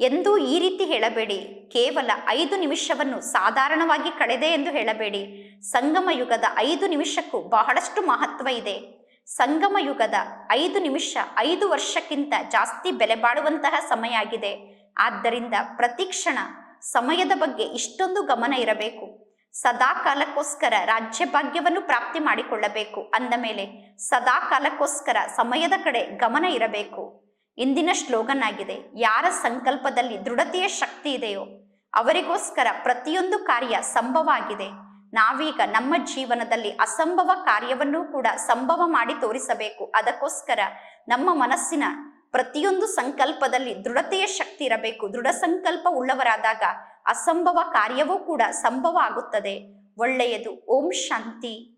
ಎಂದು ಈ ರೀತಿ ಹೇಳಬೇಡಿ. ಕೇವಲ ಐದು ನಿಮಿಷವನ್ನು ಸಾಧಾರಣವಾಗಿ ಕಳೆದೆ ಎಂದು ಹೇಳಬೇಡಿ. ಸಂಗಮ ಯುಗದ ಐದು ನಿಮಿಷಕ್ಕೂ ಬಹಳಷ್ಟು ಮಹತ್ವ ಇದೆ. ಸಂಗಮ ಯುಗದ ಐದು ನಿಮಿಷ, ಐದು ವರ್ಷಕ್ಕಿಂತ ಜಾಸ್ತಿ ಬೆಲೆ ಬಾಳುವಂತಹ ಸಮಯ ಆಗಿದೆ. ಆದ್ದರಿಂದ ಪ್ರತಿ ಕ್ಷಣ ಸಮಯದ ಬಗ್ಗೆ ಇಷ್ಟೊಂದು ಗಮನ ಇರಬೇಕು. ಸದಾ ಕಾಲಕ್ಕೋಸ್ಕರ ರಾಜ್ಯ ಭಾಗ್ಯವನ್ನು ಪ್ರಾಪ್ತಿ ಮಾಡಿಕೊಳ್ಳಬೇಕು. ಅಂದ ಮೇಲೆ ಸದಾ ಕಾಲಕ್ಕೋಸ್ಕರ ಸಮಯದ ಕಡೆ ಗಮನ ಇರಬೇಕು. ಇಂದಿನ ಶ್ಲೋಗನ್ ಆಗಿದೆ ಯಾರ ಸಂಕಲ್ಪದಲ್ಲಿ ದೃಢತೆಯ ಶಕ್ತಿ ಇದೆಯೋ ಅವರಿಗೋಸ್ಕರ ಪ್ರತಿಯೊಂದು ಕಾರ್ಯ ಸಂಭವ ಆಗಿದೆ ನಾವೀಗ ನಮ್ಮ ಜೀವನದಲ್ಲಿ ಅಸಂಭವ ಕಾರ್ಯವನ್ನು ಕೂಡ ಸಂಭವ ಮಾಡಿ ತೋರಿಸಬೇಕು. ಅದಕ್ಕೋಸ್ಕರ ನಮ್ಮ ಮನಸ್ಸಿನ ಪ್ರತಿಯೊಂದು ಸಂಕಲ್ಪದಲ್ಲಿ ದೃಢತೆಯ ಶಕ್ತಿ ಇರಬೇಕು. ದೃಢ ಸಂಕಲ್ಪ ಉಳ್ಳವರಾದಾಗ ಅಸಂಭವ ಕಾರ್ಯವೂ ಕೂಡ ಸಂಭವ ಆಗುತ್ತದೆ. ಒಳ್ಳೆಯದು. ಓಂ ಶಾಂತಿ.